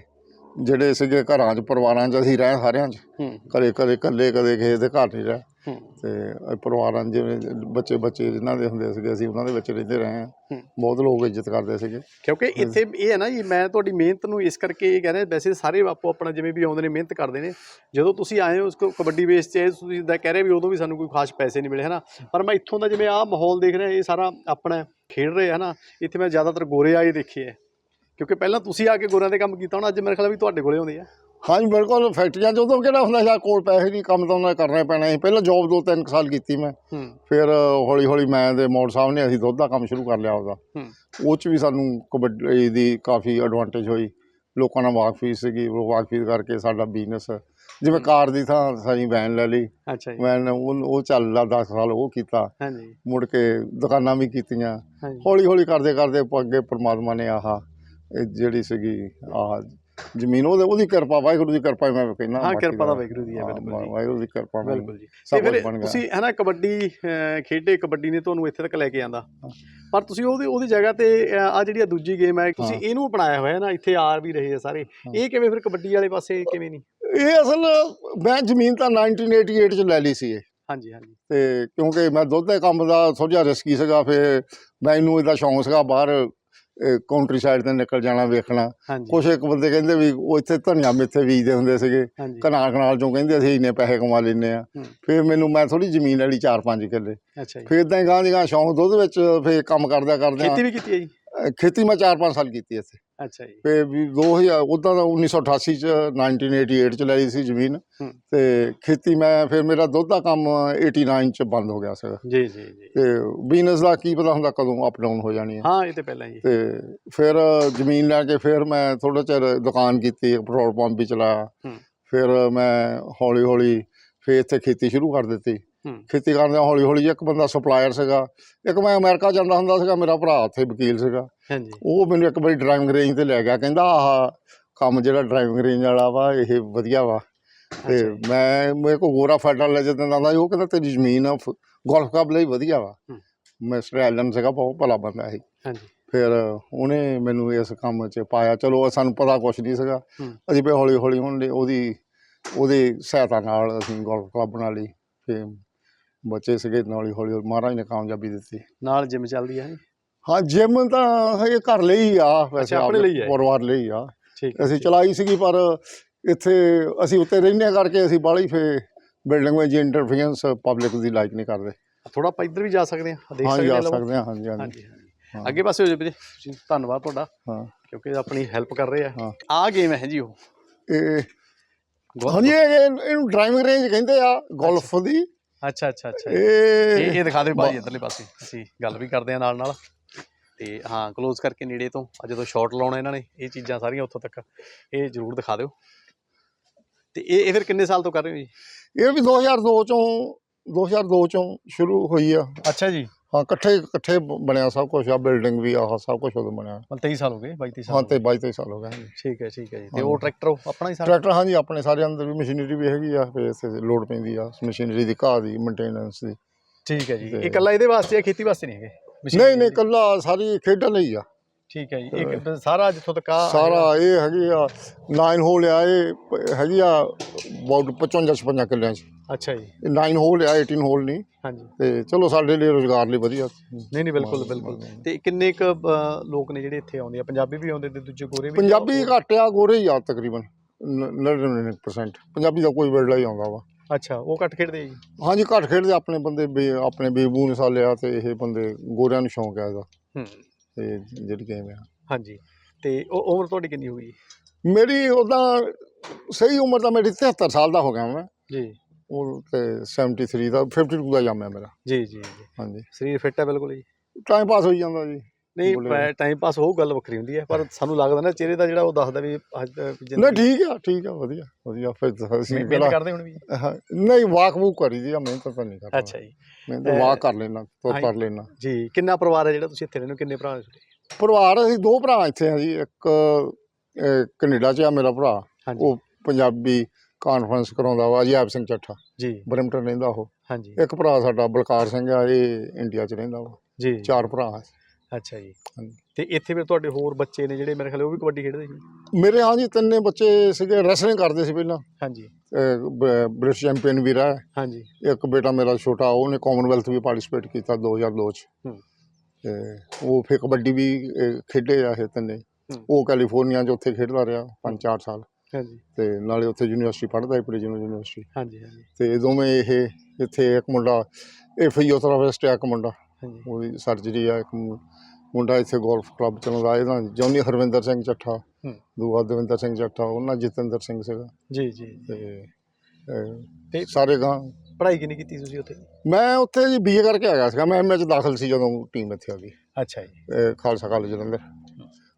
ਜਿਹੜੇ ਸੀਗੇ ਘਰਾਂ 'ਚ ਪਰਿਵਾਰਾਂ 'ਚ ਅਸੀਂ ਰਹਿ ਸਾਰਿਆਂ 'ਚ। ਹੂੰ। ਕਦੇ ਕਦੇ ਇਕੱਲੇ ਕਦੇ ਕਿਸੇ ਦੇ ਘਰ ਨਹੀਂ ਰਹਿ। ਹੂੰ। ਤੇ ਇਹ ਪਰਿਵਾਰਾਂ ਜਿਵੇਂ ਬੱਚੇ ਬੱਚੇ ਜਿਨ੍ਹਾਂ ਦੇ ਹੁੰਦੇ ਸੀਗੇ ਅਸੀਂ ਉਹਨਾਂ ਦੇ ਵਿੱਚ ਰਹਿੰਦੇ ਰਹੇ ਹਾਂ। ਹੂੰ। ਬਹੁਤ ਲੋਕ ਇੱਜ਼ਤ ਕਰਦੇ ਸੀਗੇ। ਕਿਉਂਕਿ ਇੱਥੇ ਇਹ ਹੈ ਨਾ ਜੀ ਮੈਂ ਤੁਹਾਡੀ ਮਿਹਨਤ ਨੂੰ ਇਸ ਕਰਕੇ ਇਹ ਕਹਿ ਰਿਹਾ ਵੈਸੇ ਸਾਰੇ ਆਪੋ ਆਪਣਾ ਜਿਵੇਂ ਵੀ ਆਉਂਦੇ ਨੇ ਮਿਹਨਤ ਕਰਦੇ ਨੇ। ਜਦੋਂ ਤੁਸੀਂ ਆਏ ਹੋ ਉਸ ਕੋ ਕਬੱਡੀ ਬੇਸ 'ਚ ਆਏ, ਤੁਸੀਂ ਜਿੱਦਾਂ ਕਹਿ ਰਹੇ ਵੀ ਉਦੋਂ ਵੀ ਸਾਨੂੰ ਕੋਈ ਖਾਸ ਪੈਸੇ ਨਹੀਂ ਮਿਲੇ ਹਨਾ? ਪਰ ਮੈਂ ਇੱਥੋਂ ਦਾ ਜਿਵੇਂ ਆਹ ਮਾਹੌਲ ਦੇਖ ਰਿਹਾ ਇਹ ਸਾਰਾ ਆਪਣਾ ਖੇਡ ਰਹੇ ਹਨਾ? ਇੱਥੇ ਮੈਂ ਜ਼ਿਆਦਾਤਰ ਗੋਰੇ ਆਏ ਦੇਖੇ ਆ। ਕਿਉਂਕਿ ਪਹਿਲਾਂ ਤੁਸੀਂ ਆ ਕੇ ਗੋਰਿਆਂ ਦੇ ਕੰਮ ਕੀਤਾ ਹੁਣ ਅੱਜ ਮੇਰੇ ਖਿਆਲ ਵੀ ਤੁਹਾਡੇ ਕੋਲੇ ਆਉਂਦੇ ਆ। ਹਾਂਜੀ ਬਿਲਕੁਲ ਫੈਕਟਰੀਆਂ ਉਦੋਂ ਕਿਹੜਾ ਹੁੰਦਾ ਸੀ ਕੋਲ ਪੈਸੇ ਨਹੀਂ ਕੰਮ ਤਾਂ ਉਹਨਾਂ ਕਰਨਾ ਪੈਣਾ ਸੀ। ਪਹਿਲਾਂ ਜੌਬ ਦੋ ਤਿੰਨ ਸਾਲ ਕੀਤੀ ਮੈਂ। ਫਿਰ ਹੌਲੀ ਹੌਲੀ ਮੈਂ ਤੇ ਮੋੜ ਸਾਹਿਬ ਨੇ ਅਸੀਂ ਦੁੱਧ ਦਾ ਕੰਮ ਸ਼ੁਰੂ ਕਰ ਲਿਆ ਉਹਦਾ। ਉਹ 'ਚ ਵੀ ਸਾਨੂੰ ਕਬੱਡੀ ਦੀ ਕਾਫੀ ਐਡਵਾਂਟੇਜ ਹੋਈ। ਲੋਕਾਂ ਨਾਲ ਵਾਕਫੀ ਸੀਗੀ ਉਹ ਵਾਕਫੀ ਕਰਕੇ ਸਾਡਾ ਬਿਜ਼ਨਸ ਜਿਵੇਂ ਕਾਰ ਦੀ ਥਾਂ ਸਾਡੀ ਵੈਨ ਲੈ ਲਈ। ਵੈਨ ਉਹ ਚੱਲਦਾ 10 ਸਾਲ ਉਹ ਕੀਤਾ। ਹਾਂਜੀ। ਮੁੜ ਕੇ ਦੁਕਾਨਾਂ ਵੀ ਕੀਤੀਆਂ। ਹੌਲੀ ਹੌਲੀ ਕਰਦੇ ਕਰਦੇ ਅੱਗੇ ਪ੍ਰਮਾਤਮਾ ਨੇ ਆਹ ਇਹ ਜਿਹੜੀ ਸੀਗੀ ਆਹ ਜ਼ਮੀਨ ਉਹਦੇ ਉਹਦੀ ਕਿਰਪਾ ਵਾਹਿਗੁਰੂ ਦੀ ਕਿਰਪਾ ਹੀ ਮੈਂ ਕਹਿੰਦਾ ਹਾਂ ਕਿਰਪਾ ਦਾ- ਵਾਹਿਗੁਰੂ ਦੀ ਹੈ ਬਿਲਕੁਲ ਜੀ। ਵਾਹਿਗੁਰੂ ਦੀ ਕਿਰਪਾ ਬਿਲਕੁਲ ਜੀ। ਤੇ ਫਿਰ ਤੁਸੀਂ ਹੈ ਨਾ ਕਬੱਡੀ ਖੇਡੇ ਕਬੱਡੀ ਨੇ ਤੁਹਾਨੂੰ ਇੱਥੇ ਤੱਕ ਲੈ ਕੇ ਆਂਦਾ। ਪਰ ਤੁਸੀਂ ਉਹਦੀ ਉਹਦੀ ਜਗ੍ਹਾ ਤੇ ਆ ਜਿਹੜੀ ਆ ਦੂਜੀ ਗੇਮ ਹੈ ਤੁਸੀਂ। ਇਹਨੂੰ ਅਪਣਾਇਆ ਹੋਇਆ ਹੈ ਨਾ ਇੱਥੇ ਆ ਵੀ ਰਹੇ ਆ ਸਾਰੇ। ਇਹ ਕਿਵੇਂ ਫਿਰ ਕਬੱਡੀ ਵਾਲੇ ਪਾਸੇ ਕਿਵੇਂ ਨਹੀਂ? ਇਹ ਅਸਲ ਮੈਂ ਜ਼ਮੀਨ ਤਾਂ 1988 ਚ ਲੈ ਲਈ ਸੀ ਇਹ। ਹਾਂਜੀ ਹਾਂਜੀ। ਤੇ ਕਿਉਂਕਿ ਮੈਂ ਦੁੱਧ ਦੇ ਕੰਮ ਦਾ ਥੋੜਾ ਰਿਸਕੀ ਸੀਗਾ ਫਿਰ ਮੈਨੂੰ ਇਹਦਾ ਸ਼ੌਂਕ ਸੀਗਾ ਬਾਹਰ ਕਾਉਂਟਰੀ ਸਾਈਡ ਤੇ ਨਿਕਲ ਜਾਣਾ ਵੇਖਣਾ। ਕੁਛ ਇੱਕ ਬੰਦੇ ਕਹਿੰਦੇ ਵੀ ਉਹ ਇੱਥੇ ਧਨੀਆ ਮੇਥੇ ਬੀਜਦੇ ਹੁੰਦੇ ਸੀਗੇ। ਕਨਾਲ ਕਨਾਲ ਚੋਂ ਕਹਿੰਦੇ ਅਸੀਂ ਇੰਨੇ ਪੈਸੇ ਕਮਾ ਲੈਂਦੇ ਆ। ਫਿਰ ਮੈਨੂੰ ਮੈਂ ਥੋੜੀ ਜ਼ਮੀਨ ਵਾਲੀ 4-5 ਕਿੱਲੇ। ਫਿਰ ਹੀ ਗਾਂ ਦੀ ਗਾਂ ਸ਼ੌਂਕ ਦੁੱਧ ਵਿੱਚ ਫਿਰ ਕੰਮ ਕਰਦਿਆਂ ਕਰਦਿਆਂ ਖੇਤੀ ਵੀ ਕੀਤੀ ਹੈ ਜੀ? ਖੇਤੀ ਮੈਂ 4-5 ਸਾਲ ਕੀਤੀ ਇੱਥੇ। ਅੱਛਾ ਜੀ। ਤੇ ਵੀ 2000 ਉਦਾਂ ਦਾ 1988 ਚ 1988 ਚ ਲਈ ਸੀ ਜ਼ਮੀਨ। ਤੇ ਖੇਤੀ ਮੈਂ ਫਿਰ ਮੇਰਾ ਦੁੱਧ ਦਾ ਕੰਮ 89 ਚ ਬੰਦ ਹੋ ਗਿਆ ਸੀਗਾ। ਜੀ ਜੀ ਜੀ। ਤੇ ਬਿਜ਼ਨਸ ਦਾ ਕੀ ਪਤਾ ਹੁੰਦਾ ਕਦੋਂ ਅਪ ਡਾਊਨ ਹੋ ਜਾਣੀ ਹੈ ਹਾਂ ਇਹ ਤੇ ਪਹਿਲਾਂ ਹੀ। ਤੇ ਫਿਰ ਜ਼ਮੀਨ ਲੈ ਕੇ ਫਿਰ ਮੈਂ ਥੋੜਾ ਚਿਰ ਦੁਕਾਨ ਕੀਤੀ ਪੈਟਰੋਲ ਪੰਪ ਵੀ ਚਲਾਇਆ। ਫਿਰ ਮੈਂ ਹੌਲੀ ਹੌਲੀ ਫਿਰ ਇੱਥੇ ਖੇਤੀ ਸ਼ੁਰੂ ਕਰ ਦਿੱਤੀ। ਖੇਤੀ ਕਰਦੇ ਹੌਲੀ ਹੌਲੀ ਇੱਕ ਬੰਦਾ ਸਪਲਾਇਰ ਸੀਗਾ ਇੱਕ ਮੈਂ ਅਮਰੀਕਾ ਜਾਂਦਾ ਹੁੰਦਾ ਸੀਗਾ ਮੇਰਾ ਭਰਾ ਉੱਥੇ ਵਕੀਲ ਸੀਗਾ। ਹਾਂਜੀ। ਉਹ ਮੈਨੂੰ ਇੱਕ ਵਾਰੀ ਡਰਾਈਵਿੰਗ ਰੇਂਜ ਤੇ ਲੈ ਗਿਆ ਕਹਿੰਦਾ ਆਹ ਕੰਮ ਜਿਹੜਾ ਡਰਾਈਵਿੰਗ ਰੇਂਜ ਵਾਲਾ ਵਾ ਇਹ ਵਧੀਆ ਵਾ। ਤੇ। ਮੈਂ ਮੇਰੇ ਕੋਲ ਗੋਰਾ ਫੈਡਰਲ ਲੈ ਜਾਂਦਾ ਹੁੰਦਾ ਉਹ ਕਹਿੰਦਾ ਤੇਰੀ ਜ਼ਮੀਨ ਆ ਗੋਲਫ ਕਲੱਬ ਲਈ ਵਧੀਆ ਵਾ। ਮਿਸਟਰ ਐਲਨ ਸੀਗਾ ਬਹੁਤ ਭਲਾ ਬੰਦਾ ਸੀ। ਹਾਂਜੀ। ਫਿਰ ਉਹਨੇ ਮੈਨੂੰ ਇਸ ਕੰਮ 'ਚ ਪਾਇਆ। ਚਲੋ ਸਾਨੂੰ ਪਤਾ ਕੁਛ ਨਹੀਂ ਸੀਗਾ। ਅਸੀਂ ਫਿਰ ਹੌਲੀ ਹੌਲੀ ਉਹਨੇ ਉਹਦੀ ਉਹਦੀ ਸਹਾਇਤਾ ਨਾਲ ਅਸੀਂ ਗੋਲਫ ਕਲੱਬ ਬਣਾ ਲਈ ਫਿਰ ਬੱਚੇ ਸੀਗੇ ਨਾਲ ਹੀ ਹੌਲੀ ਹੌਲੀ ਮਹਾਰਾਜ ਨੇ ਕਾਮਯਾਬੀ ਦਿੱਤੀ। ਨਾਲ ਜਿਮ ਚੱਲਦੀ ਹੈ ਹਾਂ ਜਿਮ ਤਾਂ ਇਹ ਘਰ ਲਈ ਹੀ ਆ ਵੈਸੇ ਆਪਣੇ ਲਈ ਹੈ। ਪਰਿਵਾਰ ਲਈ ਆ। ਠੀਕ ਅਸੀਂ। ਚਲਾਈ ਸੀਗੀ ਪਰ ਇੱਥੇ ਅਸੀਂ ਉੱਤੇ ਰਹਿੰਦੇ ਕਰਕੇ ਅਸੀਂ ਬਾਹਲੀ ਫੇ ਬਿਲਡਿੰਗ ਵਿੱਚ ਇੰਟਰਫੀਰੈਂਸ ਪਬਲਿਕ ਦੀ ਲਾਈਕ ਨਹੀਂ ਕਰਦੇ। ਥੋੜਾ ਆਪਾਂ ਇੱਧਰ ਵੀ ਜਾ ਸਕਦੇ ਹਾਂ ਦੇਖ ਸਕਦੇ ਜਾ ਹਾਂ ਲੋਕ। ਸਕਦੇ ਹਾਂ ਹਾਂਜੀ ਹਾਂਜੀ। ਅੱਗੇ ਪਾਸੇ ਹੋ ਜਾਓ ਵੀਰੇ ਜੀ ਧੰਨਵਾਦ ਤੁਹਾਡਾ ਹਾਂ। ਕਿਉਂਕਿ ਆਪਣੀ ਹੈਲਪ ਕਰ ਰਹੇ ਆ। ਆ ਗੇਮ ਹੈ ਜੀ ਉਹ। ਇਹ ਹਾਂਜੀ ਇਹ ਇਹ- ਇਹਨੂੰ ਡਰਾਈਵਿੰਗ ਰੇਂਜ ਕਹਿੰਦੇ ਆ ਗੋਲਫ ਦੀ। ਅੱਛਾ ਅੱਛਾ ਅੱਛਾ। ਇਹ ਇਹ ਦਿਖਾ ਦਿਓ ਭਾਜੀ ਇੱਧਰਲੇ ਪਾਸੇ। ਅਸੀਂ ਗੱਲ ਵੀ ਕਰਦੇ ਆ ਨਾਲ ਨਾਲ। ਤੇ ਹਾਂ ক্লোਜ਼ ਕਰਕੇ ਨੇੜੇ ਤੋਂ ਆ ਜਦੋਂ ਸ਼ਾਟ ਲਾਉਣਾ ਇਹਨਾਂ ਨੇ ਇਹ ਚੀਜ਼ਾਂ ਸਾਰੀਆਂ ਉੱਥੋਂ ਤੱਕ ਇਹ ਜ਼ਰੂਰ ਦਿਖਾ ਦਿਓ। ਤੇ ਇਹ ਇਹ ਫਿਰ ਕਿੰਨੇ ਸਾਲ ਤੋਂ ਕਰ ਰਹੇ ਹੋ ਜੀ? ਇਹ ਵੀ 2002 ਚੋਂ 2002 ਚੋਂ ਸ਼ੁਰੂ ਹੋਈ ਆ। ਅੱਛਾ ਜੀ। ਹਾਂ ਇਕੱਠੇ ਇਕੱਠੇ ਬਣਿਆ ਸਭ ਕੁਝ ਆ ਬਿਲਡਿੰਗ ਵੀ ਆਹ ਸਭ ਕੁਝ ਉਦੋਂ ਬਣਿਆ ਮਤਲਬ 23 ਸਾਲ ਹੋ ਗਏ 22 23 ਸਾਲ ਹਾਂ ਤੇ ਗਏ। 22 23 ਸਾਲ ਹੋ ਗਏ ਹਾਂਜੀ। ਠੀਕ ਹੈ ਠੀਕ ਹੈ ਜੀ ਤੇ। ਉਹ ਟਰੈਕਟਰ ਆਪਣਾ ਹੀ ਸਾਰਾ ਟਰੈਕਟਰ ਹਾਂਜੀ ਆਪਣੇ ਸਾਰੇ ਅੰਦਰ ਵੀ ਮਸ਼ੀਨਰੀ ਵੀ ਹੈਗੀ ਆ ਫਿਰ ਇੱਥੇ ਲੋਡ ਪੈਂਦੀ ਆ ਮਸ਼ੀਨਰੀ ਦੀ ਘਾਹ ਦੀ ਮੇਨਟੇਨੈਂਸ ਦੀ ਠੀਕ ਹੈ ਜੀ ਤੇ- ਇਹ ਇਕੱਲਾ ਇਹਦੇ ਵਾਸਤੇ ਆ ਖੇਤੀ ਵਾਸਤੇ ਨਹੀਂ ਹੈਗੇ ਨਹੀਂ ਨਹੀਂ ਦੇ? ਕੱਲਾ ਸਾਰੀ ਖੇਡਣ ਲਈ ਆ ਠੀਕ ਹੈ ਜੀ ਇਹ ਕਿ- ਸਾਰਾ ਜਿੱਥੋਂ ਤੱਕ ਆ ਸਾਰਾ ਇਹ ਹੈਗੀ ਆ 9 ਹੋਲ ਆ ਇਹ ਹੈਗੀ ਆ ਅਬਾਊਟ 55 56 ਕਿੱਲਿਆਂ ਚ। ਅੱਛਾ ਜੀ। ਇਹ 9 ਹੋਲ ਆ 18 ਹੋਲ ਨਹੀਂ। ਹਾਂਜੀ। ਤੇ ਚਲੋ ਸਾਡੇ ਲਈ ਰੋਜ਼ਗਾਰ ਲਈ ਵਧੀਆ। ਨਹੀਂ ਨਹੀਂ ਬਿਲਕੁਲ ਬਿਲਕੁਲ। ਤੇ ਕਿੰਨੇ ਕ ਲੋਕ ਨੇ ਜਿਹੜੇ ਇੱਥੇ ਆਉਂਦੇ ਆ? ਪੰਜਾਬੀ ਵੀ ਆਉਂਦੇ ਤੇ ਦੂਜੇ ਗੋਰੇ ਵੀ ਪੰਜਾਬੀ ਘੱਟ ਆ ਗੋਰੇ ਹੀ ਆ ਤਕਰੀਬਨ 99% ਪੰਜਾਬੀ ਦਾ ਕੋਈ ਵੇਰਲਾ ਹੀ ਆਉਂਦਾ ਵਾ। ਅੱਛਾ ਉਹ ਘੱਟ ਖੇਡਦੇ ਜੀ? ਹਾਂਜੀ ਘੱਟ ਖੇਡਦੇ ਆਪਣੇ ਬੰਦੇ ਆਪਣੇ ਬੇਬੂ ਨਸਾਲੇ ਆ ਤੇ ਇਹ ਬੰਦੇ ਗੋਰਿਆਂ ਨੂੰ ਸ਼ੌਂਕ ਆ ਇਹਦਾ। ਹੂੰ। ਤੇ ਜਿਹੜੀ ਗੇਮ ਆ। ਹਾਂਜੀ। ਤੇ ਉਹ ਉਮਰ ਤੁਹਾਡੀ ਕਿੰਨੀ ਹੋ ਗਈ? ਮੇਰੀ ਉਦਾਂ ਸਹੀ ਉਮਰ ਤਾਂ ਮੇਰੀ 73 ਸਾਲ ਦਾ ਹੋ ਗਿਆ ਮੈਂ ਜੀ। ਉਹ ਤੇ 73 ਦਾ 52 ਦਾ ਜੰਮਿਆ ਮੇਰਾ। ਜੀ ਜੀ ਜੀ। ਹਾਂਜੀ। ਸਰੀਰ ਫਿੱਟ ਹੈ ਬਿਲਕੁਲ ਜੀ? ਟਾਈਮ ਪਾਸ ਹੋਈ ਜਾਂਦਾ ਜੀ। ਨਹੀਂ। ਟਾਈਮ ਪਾਸ ਹੋਊ ਗੱਲ ਵੱਖਰੀ ਹੁੰਦੀ ਹੈ ਪਰ ਸਾਨੂੰ ਲੱਗਦਾ ਨਾ ਚਿਹਰੇ ਦਾ ਜਿਹੜਾ ਉਹ ਦੱਸਦਾ ਵੀ ਅੱਜ ਨਹੀਂ ਠੀਕ ਆ ਠੀਕ ਆ ਵਧੀਆ ਵਧੀਆ ਫਿਰ ਤਾਂ ਅਸੀਂ ਮਿਹਨਤ ਕਰਦੇ ਹੁਣ ਵੀ। ਹਾਂ, ਨਹੀਂ ਵਾਕ ਵੂਕ ਕਰੀ ਦੀ ਆ ਮਿਹਨਤ ਤਾਂ ਨਹੀਂ ਕਰਦਾ ਅੱਛਾ ਜੀ। ਮਿਹਨਤ ਅਹ, ਵਾਕ ਕਰ ਲੈਣਾ ਹਾਂ। ਕਰ ਲੈਣਾ। ਜੀ ਕਿੰਨਾ ਪਰਿਵਾਰ ਹੈ ਜਿਹੜਾ ਤੁਸੀਂ ਇੱਥੇ ਰਹਿੰਦੇ ਹੋ ਕਿੰਨੇ ਭਰਾ? ਪਰਿਵਾਰ ਅਸੀਂ ਦੋ ਭਰਾ ਇੱਥੇ ਆ ਜੀ ਇੱਕ ਕੈਨੇਡਾ 'ਚ ਆ ਮੇਰਾ ਭਰਾ ਉਹ ਪੰਜਾਬੀ ਕਾਨਫਰੰਸ ਕਰਾਉਂਦਾ ਵਾ ਅਜੈਬ ਸਿੰਘ ਚੱਠਾ। ਜੀ। ਬਰਮਟਨ ਰਹਿੰਦਾ ਉਹ। ਹਾਂਜੀ ਇੱਕ ਭਰਾ ਸਾਡਾ ਬਲਕਾਰ ਸਿੰਘ ਆ ਇਹ ਇੰਡੀਆ 'ਚ ਰਹਿੰਦਾ ਵਾ। ਜੀ। ਚਾਰ ਭਰਾ ਆ। ਅੱਛਾ ਜੀ। ਹਾਂਜੀ। ਤੇ ਇੱਥੇ ਫਿਰ ਤੁਹਾਡੇ ਹੋਰ ਬੱਚੇ ਨੇ ਜਿਹੜੇ ਮੇਰੇ ਖਿਆਲ ਉਹ ਵੀ ਕਬੱਡੀ ਖੇਡਦੇ ਸੀ? ਮੇਰੇ ਹਾਂ ਜੀ ਤਿੰਨੇ ਬੱਚੇ ਸੀਗੇ ਰੈਸਲਿੰਗ ਕਰਦੇ ਸੀ ਪਹਿਲਾਂ। ਹਾਂਜੀ। ਬ੍ਰਿਟਿਸ਼ ਚੈਂਪੀਅਨ ਵੀ ਰਿਹਾ। ਹਾਂਜੀ। ਇੱਕ ਬੇਟਾ ਮੇਰਾ ਛੋਟਾ ਉਹਨੇ ਕਾਮਨਵੈਲਥ ਵੀ ਪਾਰਟਿਸਿਪੇਟ ਕੀਤਾ 2002 ਚ। ਹੂੰ। ਤੇ ਉਹ ਫਿਰ ਕਬੱਡੀ ਵੀ ਖੇਡੇ ਆ ਇਹ ਤਿੰਨੇ। ਉਹ ਕੈਲੀਫੋਰਨੀਆ 'ਚ ਉੱਥੇ ਖੇਡਦਾ ਰਿਹਾ 5-4 ਸਾਲ। ਹਾਂਜੀ। ਤੇ ਨਾਲੇ ਉੱਥੇ ਯੂਨੀਵਰਸਿਟੀ ਪੜ੍ਹਦਾ ਹੈ ਪ੍ਰਿਜਨਲ ਯੂਨੀਵਰਸਿਟੀ ਹਾਂਜੀ ਹਾਂਜੀ। ਤੇ ਦੋਵੇਂ ਇਹ ਇੱਥੇ ਇੱਕ ਮੁੰਡਾ ਇਹ ਫਿਜ਼ੀਓਥੈਰੇਪਿਸਟ ਹੈ ਇੱਕ ਮੁੰਡਾ। ਹਾਂਜੀ। ਉਹਦੀ ਸਰਜਰੀ ਆ ਇੱਕ ਮੁ- ਮੁੰਡਾ ਇੱਥੇ ਗੋਲਫ ਕਲੱਬ ਚਲਾਉਂਦਾ ਇਹਦਾ ਜੌਨੀ ਹਰਵਿੰਦਰ ਸਿੰਘ ਚੱਠਾ। ਹੂੰ। ਦੂਆ ਦਵਿੰਦਰ ਸਿੰਘ ਚੱਠਾ ਉਹਨਾਂ ਜਤਿੰਦਰ ਸਿੰਘ ਸੀਗਾ। ਜੀ ਜੀ ਤੇ ਅਹ, ਤੇ ਸਾਰੇ ਗਾਂ ਪੜ੍ਹਾਈ ਕਿੰਨੀ ਕੀਤੀ ਤੁਸੀਂ ਉੱਥੇ? ਮੈਂ ਉੱਥੇ ਜੀ ਬੀਏ ਕਰਕੇ ਆ ਗਿਆ ਸੀਗਾ ਮੈਂ ਐਮਏ ਚ ਦਾਖਲ ਸੀ ਜਦੋਂ ਟੀਮ ਇੱਥੇ ਆ ਗਈ। ਅੱਛਾ ਜੀ। ਅਹ, ਖਾਲਸਾ ਕਾਲਜ ਜਲੰਧਰ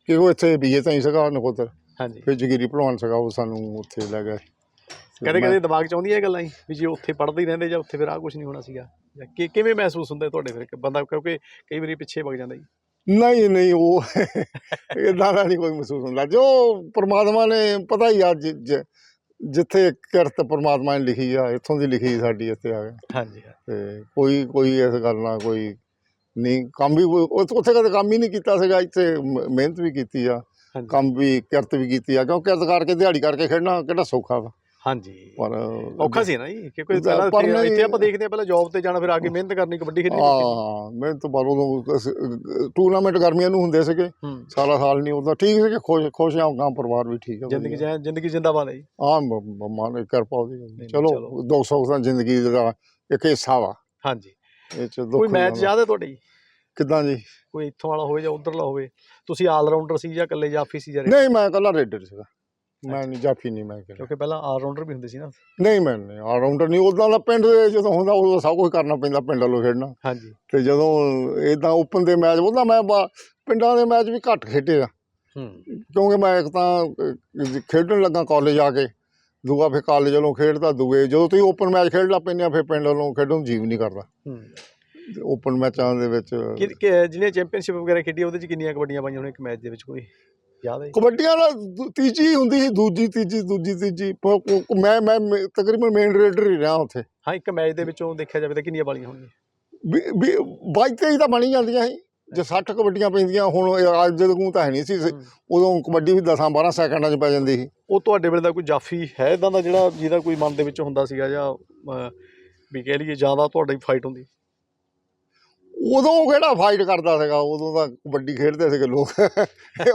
ਕਿ ਉਹ ਇੱਥੇ ਬੀਏ ਤਾਂ ਹੀ ਸੀਗਾ ਨਕੋਦਰ। ਹਾਂਜੀ। ਫਿਰ ਜਗੀਰੀ ਭਲਵਾਨ ਸੀਗਾ ਉਹ ਸਾਨੂੰ ਉੱਥੇ ਲੈ ਗਏ। ਕਦੇ ਕਦੇ ਦਿਮਾਗ ਚ ਆਉਂਦੀਆਂ ਇਹ ਗੱਲਾਂ ਹੀ ਵੀ ਜੇ ਉੱਥੇ ਪੜ੍ਹਦੇ ਹੀ ਰਹਿੰਦੇ ਜਾਂ ਉੱਥੇ ਫਿਰ ਆਹ ਕੁਝ ਨਹੀਂ ਹੋਣਾ ਸੀਗਾ। ਜਾਂ ਕਿ ਕਿਵੇਂ ਮਹਿਸੂਸ ਹੁੰਦਾ ਤੁਹਾਡੇ ਫਿਰ ਬੰਦਾ? ਕਿਉਂਕਿ ਕਈ ਵਾਰੀ ਪਿੱਛੇ ਵਗ ਜਾਂਦਾ ਜੀ। ਨਹੀਂ ਨਹੀਂ ਉਹ ਇਦਾਂ ਦਾ ਨਹੀਂ ਕੋਈ ਮਹਿਸੂਸ ਹੁੰਦਾ। ਜੋ ਪ੍ਰਮਾਤਮਾ ਨੇ ਪਤਾ ਹੀ ਆ ਜਿੱਥੇ ਕਿਰਤ ਪ੍ਰਮਾਤਮਾ ਨੇ ਲਿਖੀ ਆ ਇੱਥੋਂ ਦੀ ਲਿਖੀ ਸਾਡੀ ਇੱਥੇ ਆ ਗਿਆ ਹਾਂਜੀ ਤੇ ਕੋਈ ਕੋਈ ਇਸ ਗੱਲ ਨਾਲ ਕੋਈ ਨਹੀਂ ਕੰਮ ਵੀ ਉੱਥੇ ਕਦੇ ਕੰਮ ਹੀ ਨਹੀਂ ਕੀਤਾ ਸੀਗਾ ਇੱਥੇ ਮਿਹਨਤ ਵੀ ਕੀਤੀ ਆ ਕੰਮ ਵੀ ਕਿਰਤ ਵੀ ਕੀਤੀ ਆ ਕਿਉਂ ਕਿਰਤ ਕਰਕੇ ਦਿਹਾੜੀ ਕਰਕੇ ਖੇਡਣਾ ਕਿਹੜਾ ਸੌਖਾ ਵਾ। ਹਾਂਜੀ। ਪਰ ਔਖਾ ਸੀ ਨਾ ਜੀ ਕਿਉਂਕਿ ਉਹਦਾ ਪਹਿਲਾਂ ਪਰ ਇੱਥੇ- ਨਹੀਂ- ਇੱਥੇ ਆਪਾਂ ਦੇਖਦੇ ਆ ਪਹਿਲਾਂ ਜੌਬ ਤੇ ਜਾਣਾ ਫਿਰ ਆ ਕੇ ਮਿਹਨਤ ਕਰਨੀ ਕਬੱਡੀ ਖੇਡਣੀ ਹਾਂ ਮੈਂ ਤਾਂ ਉਦੋਂ ਟੂਰਨਾਮੈਂਟ ਗਰਮੀਆਂ ਨੂੰ ਹੁੰਦੇ ਸੀਗੇ। ਕੇ। ਹੂੰ। ਸਾਰਾ ਸਾਲ ਨਹੀਂ ਉਹਦਾ ਠੀਕ ਸੀ ਕਿ ਖੁਸ਼ ਖੁਸ਼ ਆ ਗਾਂ ਪਰਿਵਾਰ ਵੀ ਠੀਕ ਆ ਜ਼ਿੰਦਗੀ ਜਾਂ ਜ਼ਿੰਦਗੀ ਜਿੰਦਾਬਾਦ ਹੈ ਜੀ। ਹਾਂ ਮਾਨ ਕਿਰਪਾ ਉਹਦੀ। ਨਹੀਂ, ਚਲੋ ਚਲੋ। 200 ਤਾਂ ਜ਼ਿੰਦਗੀ ਦਾ ਇੱਕ ਹਿੱਸਾ ਵਾ। ਹਾਂਜੀ। ਇਹ ਚ ਦੁੱਖ ਕੋਈ ਮੈਚ ਹੁੰਦਾ। ਯਾਦ ਹੈ ਤੁਹਾਡੇ? ਜੀ ਕਿੱਦਾਂ ਜੀ? ਕੋਈ ਇੱਥੋਂ ਵਾਲਾ ਹੋਵੇ ਜਾਂ ਉਧਰਲਾ ਹੋਵੇ। ਤੁਸੀਂ ਆਲ ਰਾਊਂਡਰ ਸੀ ਜਾਂ ਇਕੱਲੇ ਜਾਫੀ ਸੀ ਜਾਂ ਨਹੀਂ ਮੈਂ ਕੱਲਾ ਰੇਡਰ ਸੀਗਾ। ਮੈਂ ਨਹੀਂ ਜਾਫੀ ਨਹੀਂ ਮੈਂ ਕਿਹਾ। ਕਿਉਂਕਿ ਪਹਿਲਾਂ ਆਲ ਰਾਊਂਡਰ ਵੀ ਹੁੰਦੇ ਸੀ ਨਾ। ਨਹੀਂ ਮੈਂ ਨਹੀਂ ਆਲਰਾਊਂਡਰ ਨਹੀਂ ਉਦਾਂ ਦਾ ਪਿੰਡ ਦੇ ਜਦੋਂ ਹੁੰਦਾ ਉਦੋਂ ਸਭ ਕੁਝ ਕਰਨਾ ਪੈਂਦਾ ਪਿੰਡ ਵੱਲੋਂ ਖੇਡਣਾ। ਹਾਂਜੀ। ਤੇ ਜਦੋਂ ਇਦਾਂ ਓਪਨ ਦੇ ਮੈਚ ਉਹਦਾ ਮੈਂ ਪਿੰਡਾਂ ਦੇ ਮੈਚ ਵੀ ਘੱਟ ਖੇਡੇ ਆ। ਹੂੰ। ਕਿਉਂਕਿ ਮੈਂ ਇੱਕ ਤਾਂ ਖੇਡਣ ਲੱਗਾ ਕਾਲਜ ਆ ਕੇ ਦੂਆ ਫਿਰ ਕਾਲਜ ਵੱਲੋਂ ਖੇਡਦਾ ਦੂਏ ਜਦੋਂ ਤੁਸੀਂ ਓਪਨ ਮੈਚ ਖੇਡ ਲਾ ਪੈਂਦੇ ਆ ਫਿਰ ਪਿੰਡ ਵੱਲੋਂ ਖੇਡਣ ਨੂੰ ਜੀਵ ਨਹੀਂ ਕਰਦਾ। ਹੂੰ। ਓਪਨ ਮੈਚਾਂ ਦੇ ਵਿੱਚ ਜਿਹਨੇ ਚੈਂਪੀਅਨਸ਼ਿਪ ਵਗੈਰਾ ਖੇਡੀ ਉਹਦੇ ਚ ਕਿੰਨੀਆਂ ਕਬੱਡੀਆਂ ਪਾਈਆਂ ਹੋਣ ਇੱਕ ਮੈਚ ਦੇ ਵਿੱਚ ਕੋਈ? ਹੈ? ਕਬੱਡੀਆਂ ਦਾ ਦੂ- ਤੀਜੀ ਹੁੰਦੀ ਸੀ ਦੂਜੀ ਤੀਜੀ ਦੂਜੀ ਤੀਜੀ। ਪ- ਪ- ਮੈਂ ਮੈਂ ਮੈਂ ਤਕਰੀਬਨ ਮੇਨ ਰੇਡਰ ਹੀ ਰਿਹਾ ਉੱਥੇ। ਹਾਂ ਇੱਕ ਮੈਚ ਦੇ ਵਿੱਚੋਂ ਦੇਖਿਆ ਜਾਵੇ ਤਾਂ ਕਿੰਨੀਆਂ ਵਾਲੀਆਂ ਹੋਣਗੀਆਂ? ਵੀ ਵੀ ਬਾਈ ਤੇਈ ਤਾਂ ਬਣੀ ਜਾਂਦੀਆਂ ਸੀ। ਜੇ 60 ਕਬੱਡੀਆਂ ਪੈਂਦੀਆਂ ਹੁਣ ਇਹ ਅੱਜ ਜਦੋਂ ਤਾਂ ਹੈ ਨਹੀਂ ਸੀ। ਹੂੰ। ਉਦੋਂ ਕਬੱਡੀ ਵੀ 10 12 ਸੈਕਿੰਡਾਂ 'ਚ ਪੈ ਜਾਂਦੀ ਸੀ। ਉਹ ਤੁਹਾਡੇ ਵੇਲੇ ਦਾ ਕੋਈ ਜਾਫੀ ਹੈ ਇਦਾਂ ਦਾ ਜਿਹੜਾ ਜਿਹਦਾ ਕੋਈ ਮਨ ਦੇ ਵਿੱਚ ਹੁੰਦਾ ਸੀਗਾ ਜਾਂ ਅਹ, ਵੀ ਕਹਿ ਲਈਏ ਜ਼ਿਆਦਾ ਤੁਹਾਡੀ ਫਾਈਟ ਹੁੰਦੀ? ਉਦੋਂ ਕਿਹੜਾ ਫਾਈਟ ਕਰਦਾ ਸੀਗਾ? ਉਦੋਂ ਤਾਂ ਕਬੱਡੀ ਖੇਡਦੇ ਸੀਗੇ ਲੋਕ।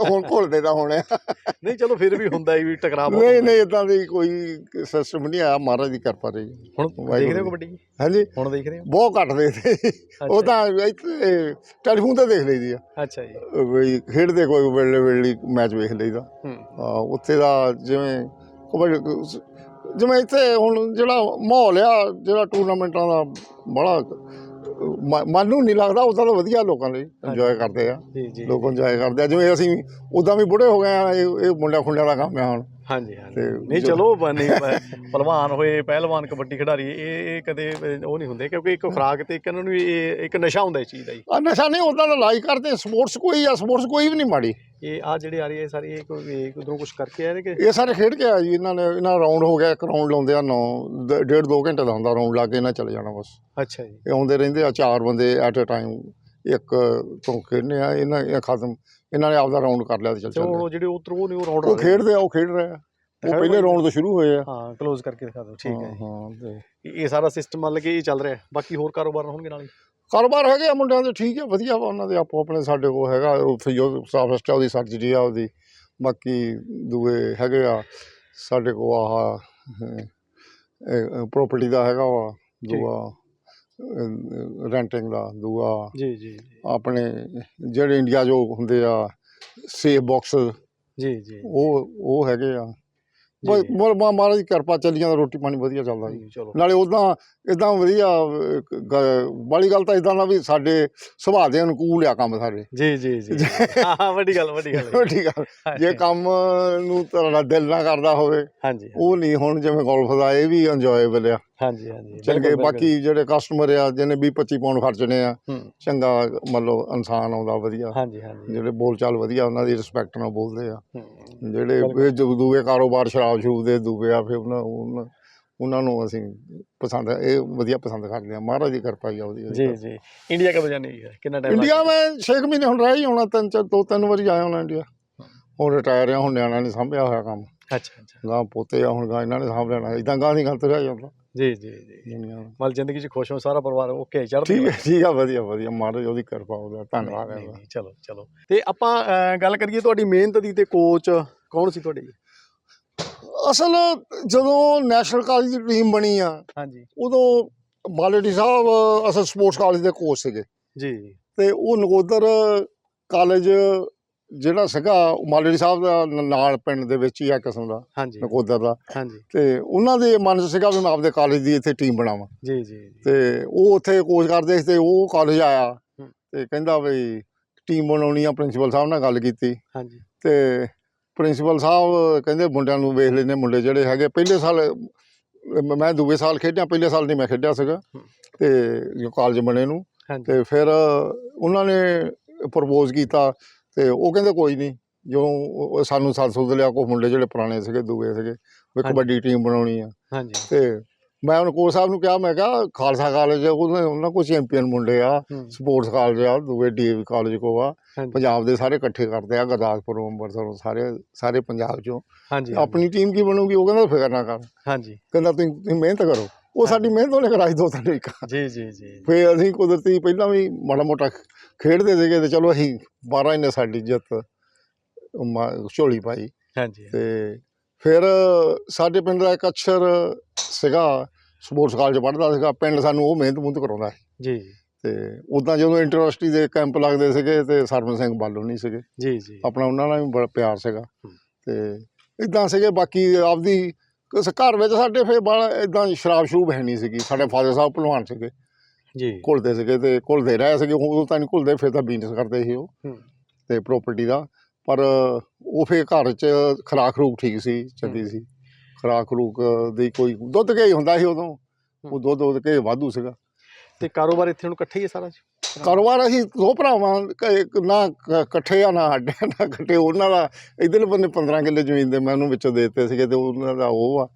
ਹੁਣ ਭੁੱਲਦੇ ਤਾਂ ਹੋਣੇ। ਨਹੀਂ ਚਲੋ ਫਿਰ ਵੀ ਹੁੰਦਾ ਹੀ ਵੀ ਟਕਰਾਅ ਨਹੀਂ। ਨਹੀਂ ਇਦਾਂ ਦੀ ਕੋਈ ਸਿਸਟਮ ਨਹੀਂ ਆਇਆ। ਮਹਾਰਾਜ ਦੀ ਕਿਰਪਾ ਰਹੀ। ਹੁਣ ਵਾਹਿਗੁਰੂ ਦੇਖਦੇ ਹੋ। ਕਬੱਡੀ? ਹਾਂਜੀ। ਹੁਣ ਦੇਖਦੇ ਹੋ? ਬਹੁਤ ਘੱਟ ਦੇਖਦੇ ਉਹ ਤਾਂ ਇੱਥੇ ਟੈਲੀਫੋਨ ਤੇ ਦੇਖ ਲਈਦੀ ਆ। ਅੱਛਾ ਜੀ। ਵੀ ਖੇਡਦੇ ਕੋਈ ਵੇਲੇ ਵੇਲੇ ਮੈਚ ਵੇਖ ਲਈਦਾ। ਉੱਥੇ ਦਾ ਜਿਵੇਂ ਕਬੱਡੀ ਜਿਵੇਂ ਇੱਥੇ ਹੁਣ ਜਿਹੜਾ ਮਾਹੌਲ ਆ ਜਿਹੜਾ ਟੂਰਨਾਮੈਂਟਾਂ ਦਾ ਬੜਾ ਮ- ਮਨ ਨੂੰ ਨਹੀਂ ਲੱਗਦਾ ਉਦਾਂ ਤਾਂ ਵਧੀਆ ਲੋਕਾਂ ਲਈ ਇੰਜੋਏ ਕਰਦੇ ਆ। ਜੀ ਜੀ ਲੋਕ ਇੰਜੋਏ ਕਰਦੇ ਆ। ਜਿਵੇਂ ਅਸੀਂ ਉਦਾਂ ਵੀ ਬੁੜੇ ਹੋ ਗਏ ਆ ਇਹ ਇਹ ਮੁੰਡਿਆਂ ਖੁੰਡਿਆਂ ਦਾ ਕੰਮ ਆ ਹੁਣ। ਹਾਂਜੀ ਹਾਂਜੀ। ਤੇ ਨਹੀਂ ਜੋ- ਚਲੋ ਬ- ਨਹੀਂ ਪ- ਪਹਿਲਵਾਨ ਹੋਏ ਪਹਿਲਵਾਨ ਕਬੱਡੀ ਖਿਡਾਰੀ ਇਹ ਇਹ ਕਦੇ ਅਹ, ਉਹ ਨਹੀਂ ਹੁੰਦੇ ਕਿਉਂਕਿ ਇੱਕ ਖੁਰਾਕ ਤੇ ਇੱਕ ਇਹਨਾਂ ਨੂੰ ਇਹ ਇੱਕ ਨਸ਼ਾ ਹੁੰਦਾ ਇਸ ਚੀਜ਼ ਦਾ ਜੀ ਆ ਨਸ਼ਾ ਨਹੀਂ ਉਦਾਂ ਦਾ ਲਾਈਕ ਕਰਦੇ ਸਪੋਰਟਸ ਕੋਈ ਆ ਸਪੋਰਟਸ ਕੋਈ ਵੀ ਨਹੀਂ ਮਾੜੀ। ਇਹ ਆ ਜਿਹੜੇ ਆ ਰਹੀ ਹੈ ਸਾਰੀ ਇਹ ਕੋਈ ਉਧਰੋਂ ਕੁਝ ਕਰਕੇ ਆਏ ਨੇ ਕਿ? ਇਹ ਸਾਰੇ ਖੇਡ ਕੇ ਆ ਜੀ ਇਹਨਾਂ ਨੇ ਇਹਨਾਂ ਰਾਉਂਡ ਹੋ ਗਿਆ ਇੱਕ ਰਾਉਂਡ ਲਾਉਂਦੇ ਆ 9 ਡੇਢ ਦੋ ਘੰਟੇ ਦਾ ਹੁੰਦਾ ਰਾਉਂਡ ਲਾ ਕੇ ਇਹਨਾਂ ਚਲੇ ਜਾਣਾ ਬਸ। ਅੱਛਾ ਜੀ। ਇਹ ਆਉਂਦੇ ਰਹਿੰਦੇ ਆ ਚਾਰ ਬੰਦੇ ਐਟ ਅ ਟਾਈਮ ਇੱਕ ਤੋਂ ਖੇਡਨੇ ਆ ਇਹਨਾਂ ਇਹ ਖਤਮ ਇਹਨਾਂ ਨੇ ਆਪਦਾ ਰਾਉਂਡ ਕਰ ਲਿਆ ਤੇ ਚੱਲ ਚੱਲੇ ਉਹ ਜਿਹੜੇ ਉਧਰੋਂ ਨਹੀਂ ਉਹ ਰਾਉਂਡ ਉਹ ਖੇਡਦੇ ਆ ਉਹ ਖੇਡ ਰਹੇ ਆ। ਉਹ ਪਹਿਲੇ ਰਾਉਂਡ ਤੋਂ ਸ਼ੁਰੂ ਹੋਏ ਆ। ਹਾਂ ਕਲੋਜ਼ ਕਰਕੇ ਦਿਖਾ ਦਿਓ ਠੀਕ ਹੈ ਹਾਂ। ਇਹ ਸਾਰਾ ਸਿਸਟਮ ਮਤਲਬ ਕਿ ਇਹ ਚੱਲ ਰਿਹਾ। ਬਾਕੀ ਹੋਰ ਕਾਰੋਬਾਰ ਹੋਣਗੇ ਨਾਲ ਹੀ। ਕਾਰੋਬਾਰ ਹੈਗੇ ਆ ਮੁੰਡਿਆਂ ਦੇ ਠੀਕ ਆ ਵਧੀਆ ਵਾ ਉਹਨਾਂ ਦੇ ਆਪੋ ਆਪਣੇ ਸਾਡੇ ਕੋਲ ਹੈਗਾ ਉਹ ਫਿਜ਼ੀਓ ਸਾਫਸਟ ਉਹਦੀ ਸਰਜਰੀ ਆ ਉਹਦੀ ਬਾਕੀ ਦੂਏ ਹੈਗੇ ਆ ਸਾਡੇ ਕੋਲ ਆਹ ਪ੍ਰਾਪਰਟੀ ਦਾ ਹੈਗਾ ਵਾ ਦੂਆ ਰੈਂਟਿੰਗ ਦਾ ਦੂਆ ਜੀ ਜੀ ਆਪਣੇ ਜਿਹੜੇ ਇੰਡੀਆ ਜੋ ਹੁੰਦੇ ਆ ਸੇਫ ਬਾਕਸ ਜੀ ਜੀ। ਉਹ ਉਹ ਹੈਗੇ ਆ। ਮਹਾਰਾਜ ਦੀ ਕਿਰਪਾ ਚੱਲੀ ਜਾਂਦਾ ਰੋਟੀ ਪਾਣੀ ਵਧੀਆ ਚੱਲਦਾ ਜੀ। ਨਾਲੇ ਉਦਾਂ ਇਦਾਂ ਵਧੀਆ ਬਾਲੀ ਗੱਲ ਤਾਂ ਇਦਾਂ ਦਾ ਵੀ ਸਾਡੇ ਸੁਭਾਅ ਦੇ ਅਨੁਕੂਲ ਆ ਕੰਮ ਸਾਡੇ। ਜੀ ਜੀ ਜੀ। ਹਾਂ ਵੱਡੀ ਗੱਲ ਵੱਡੀ ਗੱਲ। ਠੀਕ ਆ ਜੇ ਕੰਮ ਨੂੰ ਤੁਹਾਡਾ ਦਿਲ ਨਾ ਕਰਦਾ ਹੋਵੇ ਹਾਂਜੀ ਉਹ ਨਹੀਂ ਹੁਣ ਜਿਵੇਂ ਗੋਲਫ ਦਾ ਇਹ ਵੀ ਇੰਜੋਏਬਲ ਆ। ਹਾਂਜੀ ਹਾਂਜੀ ਚਲ ਬਿਲਕੁਲ, ਬਾਕੀ ਜਿਹੜੇ ਕਸਟਮਰ ਆ ਜਿਹਨੇ 20 25 ਪਾਉਂਡ ਖਰਚਣੇ ਆ ਚੰਗਾ ਮਤਲਬ ਇਨਸਾਨ ਆਉਂਦਾ ਵਧੀਆ। ਹਾਂਜੀ ਹਾਂਜੀ। ਜਿਹੜੇ ਬੋਲ ਚਾਲ ਵਧੀਆ ਉਹਨਾਂ ਦੀ ਰਿਸਪੈਕਟ ਨਾਲ ਬੋਲਦੇ ਆ। ਜਿਹੜੇ ਦੂਏ ਕਾਰੋਬਾਰ ਸ਼ਰਾਬ ਸ਼ਰੂਬ ਦੇ ਦੂਏ ਆ ਫਿਰ ਉਹਨਾਂ ਉਹਨਾਂ- ਨੂੰ ਅਸੀਂ ਪਸੰਦ ਇਹ ਵਧੀਆ ਪਸੰਦ ਕਰਦੇ ਆ ਮਹਾਰਾਜ ਦੀ ਕਿਰਪਾ ਹੀ ਆ ਉਹਦੀ। ਜੀ ਜੀ। ਇੰਡੀਆ ਕਦੋਂ ਜਾਣੇ ਹੈ? ਕਿੰਨਾ ਟਾਈਮ ਇੰਡੀਆ ਮੈਂ 6 ਮਹੀਨੇ ਹੁਣ ਰਹਿ ਹੀ ਹੋਣਾ ਤਿੰਨ ਚਾਰ ਦੋ ਤਿੰਨ ਵਾਰੀ ਆਇਆ ਹੋਣਾ ਇੰਡੀਆ। ਹੁਣ ਰਿਟਾਇਰ ਆ ਹੁਣ ਨਿਆਣਾ ਨਹੀਂ ਸੰਭਿਆ ਹੋਇਆ ਕੰਮ। ਅੱਛਾ ਅੱਛਾ। ਗਾਂ ਪੋਤੇ ਆ ਹੁਣ ਗਾਂ ਇਹਨਾਂ ਨੇ ਸਾਂਭ ਲੈਣਾ। ਇਦਾਂ ਗਾਂ ਦੀ ਗੱਲ ਤੇ ਰਹਿ ਜਾਂਦਾ। ਜੀ ਜੀ ਜੀ। ਮਤਲਬ ਜ਼ਿੰਦਗੀ 'ਚ ਖੁਸ਼ ਹੋ ਸਾਰਾ ਪਰਿਵਾਰ ਓਕੇ ਚੜ੍ਹਦੀ ਠੀਕ। ਹੈ ਠੀਕ ਆ ਵਧੀਆ ਵਧੀਆ। ਮਹਾਰਾਜ ਉਹਦੀ ਕਿਰਪਾ ਉਹਦਾ ਧੰਨਵਾਦ ਹੈ ਚਲੋ ਚਲੋ। ਤੇ ਆਪਾਂ ਗੱਲ ਕਰੀਏ ਤੁਹਾਡੀ ਮਿਹਨਤ ਦੀ ਤੇ ਕੋਚ ਕੌਣ ਸੀ ਤੁਹਾਡੇ? ਅਸਲ ਜਦੋਂ ਨੈਸ਼ਨਲ ਕਾਲਜ ਦੀ ਟੀਮ ਬਣੀ ਆ ਹਾਂਜੀ। ਉਦੋਂ ਬਾਲੇਡੀ ਸਾਹਿਬ ਅਸਲ ਸਪੋਰਟਸ ਕਾਲਜ ਦੇ ਕੋਚ ਸੀਗੇ। ਜੀ। ਤੇ ਉਹ ਨਗੋਦਰ ਕਾਲਜ ਜਿਹੜਾ ਸੀਗਾ ਮਾਲੇੜੀ ਸਾਹਿਬ ਦਾ ਨਾਲ ਪਿੰਡ ਦੇ ਵਿੱਚ ਹੀ ਆ ਕਿਸਮ ਦਾ ਹਾਂਜੀ। ਨਗੋਦਰ ਦਾ। ਹਾਂਜੀ। ਤੇ ਉਹਨਾਂ ਦੇ ਮਨ 'ਚ ਸੀਗਾ ਵੀ ਮੈਂ ਆਪਦੇ ਕਾਲਜ ਦੀ ਇੱਥੇ ਟੀਮ ਬਣਾਵਾਂ। ਜੀ ਜੀ ਜੀ। ਤੇ ਉਹ ਉੱਥੇ ਕੋਚ ਕਰਦੇ ਸੀ ਤੇ ਉਹ ਕਾਲਜ ਆਇਆ। ਤੇ ਕਹਿੰਦਾ ਵੀ ਟੀਮ ਬਣਾਉਣੀ ਆ ਪ੍ਰਿੰਸੀਪਲ ਸਾਹਿਬ ਨਾਲ ਗੱਲ ਕੀਤੀ। ਹਾਂਜੀ। ਤੇ ਪ੍ਰਿੰਸੀਪਲ ਸਾਹਿਬ ਕਹਿੰਦੇ ਮੁੰਡਿਆਂ ਨੂੰ ਵੇਖ ਲੈਨੇ ਮੁੰਡੇ ਜਿਹੜੇ ਹੈਗੇ। ਪਹਿਲੇ ਸਾਲ ਮ- ਦੂਏ ਸਾਲ ਖੇਡਿਆ ਪਹਿਲੇ ਸਾਲ ਨਹੀਂ ਮੈਂ ਖੇਡਿਆ ਸੀਗਾ। ਤੇ ਜੋ ਕਾਲਜ ਬਣੇ ਨੂੰ। ਤੇ ਫਿਰ ਉਹਨਾਂ ਨੇ ਪ੍ਰਪੋਜ਼ ਕੀਤਾ ਤੇ ਉਹ ਕਹਿੰਦੇ ਕੋਈ ਨਹੀਂ ਜੋ ਸਾਨੂੰ ਸੱਦ ਸੁੱਦ ਲਿਆ ਕੋ ਮੁੰਡੇ ਜਿਹੜੇ ਪੁਰਾਣੇ ਸੀਗੇ ਦੂਏ ਸੀਗੇ ਵੀ। ਕਬੱਡੀ ਟੀਮ ਬਣਾਉਣੀ ਆ। ਤੇ ਮੈਂ ਉਹਨੂੰ ਕੋਚ ਸਾਹਿਬ ਨੂੰ ਕਿਹਾ ਮੈਂ ਕਿਹਾ ਖਾਲਸਾ ਕਾਲਜ ਉਹਨਾਂ ਉਹਨਾਂ ਕੋਲ ਚੈਂਪੀਅਨ ਮੁੰਡੇ ਆ ਹੂੰ, ਸਪੋਰਟਸ ਕਾਲਜ ਆ ਦੂਏ ਡੀਏਵੀ ਕਾਲਜ ਕੋ ਆ ਪੰਜਾਬ ਦੇ ਸਾਰੇ ਇਕੱਠੇ ਕਰਦੇ ਆ ਗੁਰਦਾਸਪੁਰੋਂ ਅੰਮ੍ਰਿਤਸਰੋਂ ਸਾਰੇ ਸਾਰੇ ਪੰਜਾਬ ਚੋਂ। ਹਾਂਜੀ ਆਪਣੀ ਟੀਮ ਕੀ ਬਣੂਗੀ ਉਹ ਕਹਿੰਦਾ ਫਿਕਰ ਨਾ ਕਰ। ਹਾਂਜੀ। ਕਹਿੰਦਾ ਤੁਸੀਂ ਮਿਹਨਤ ਕਰੋ। ਉਹ ਸਾਡੀ ਮਿਹਨਤ ਉਹਨੇ ਕਰਾਈ ਦੋ ਤਿੰਨ ਇੱਕ। ਜੀ ਜੀ ਜੀ। ਫੇ ਅਸੀਂ ਕੁਦਰਤੀ ਪਹਿਲਾਂ ਵੀ ਮਾੜਾ ਮੋਟਾ ਖੇਡਦੇ ਸੀਗੇ ਤੇ ਚਲੋ ਅਸੀਂ 12 ਨੇ ਸਾਡੀ ਜਿੱਤ ਝੋਲੀ ਪਾਈ। ਹਾਂਜੀ। ਤੇ ਫਿਰ ਸਾਡੇ ਪਿੰਡ ਦਾ ਇੱਕ ਅਕਸ਼ਰ ਸੀਗਾ ਸਪੋਰਟਸ ਕਾਲਜ ਪੜ੍ਹਦਾ ਸੀਗਾ ਪਿੰਡ ਸਾਨੂੰ ਉਹ ਮਿਹਨਤ ਮੁਹਨਤ ਕਰਾਉਂਦਾ ਸੀ। ਜੀ। ਤੇ ਉਦਾਂ ਜਦੋਂ ਇੰਟਰਸਟੀ ਦੇ ਕੈਂਪ ਲੱਗਦੇ ਸੀਗੇ ਤੇ ਸਰਵਨ ਸਿੰਘ ਬਾਲੂ ਨਹੀਂ ਸੀਗੇ। ਜੀ ਜੀ। ਆਪਣਾ ਉਹਨਾਂ ਨਾਲ ਵੀ ਬੜਾ ਪਿਆਰ ਸੀਗਾ। ਤੇ ਇਦਾਂ ਸੀਗੇ ਬਾਕੀ ਆਪਦੀ ਕਿਸ ਘਰ ਵਿੱਚ ਸਾਡੇ ਫੇ ਬੜਾ ਇਦਾਂ ਸ਼ਰਾਬ ਸ਼ੂਬ ਹੈ ਨਹੀਂ ਸੀਗੀ। ਸਾਡੇ ਫਾਦਰ ਸਾਹਿਬ ਭਲਵਾਨ ਸੀਗੇ। ਜੀ। ਘੁਲਦੇ ਸੀਗੇ ਤੇ ਘੁਲਦੇ ਰਹੇ ਸੀਗੇ। ਉਦੋਂ ਤਾਂ ਨਹੀਂ ਘੁਲਦੇ ਫਿਰ ਤਾਂ ਬਿਜ਼ਨਸ ਕਰਦੇ ਸੀ ਉਹ। ਤੇ ਪ੍ਰਾਪਰਟੀ ਦਾ। ਪਰ ਉਹ ਫੇ ਘਰ 'ਚ ਖਰਾਕ ਖਰੂਕ ਠੀਕ ਸੀ ਚੰਗੀ ਸੀ। ਖਰਾਕ ਖਰੂਕ ਦੀ ਕੋਈ ਦੁੱਧ ਘੇ ਹੁੰਦਾ ਸੀ ਉਦੋਂ। ਉਹ ਦੁੱਧ ਦੁੱਧ ਘੇ ਵਾਧੂ ਸੀਗਾ। ਤੇ ਕਾਰੋਬਾਰ ਇੱਥੇ ਹੁਣ ਇਕੱਠੇ ਹੀ ਹੈ ਸਾਰਾ ਜੀ? ਕਾਰੋਬਾਰ ਅਸੀਂ ਦੋ ਭਰਾਵਾਂ ਕ- ਇੱਕ ਨਾ ਕ- ਇਕੱਠੇ ਆ ਨਾ ਆ, ਨਾ ਇਕੱਠੇ। ਉਹਨਾਂ ਦਾ ਇਧਰਲੇ ਬੰਨੇ 15 ਕਿੱਲੇ ਜ਼ਮੀਨ ਦੇ ਮੈਨੂੰ ਵਿੱਚੋਂ ਦੇ ਦਿੱਤੇ ਸੀਗੇ ਤੇ ਉਹਨਾਂ ਦਾ ਉਹ ਆ।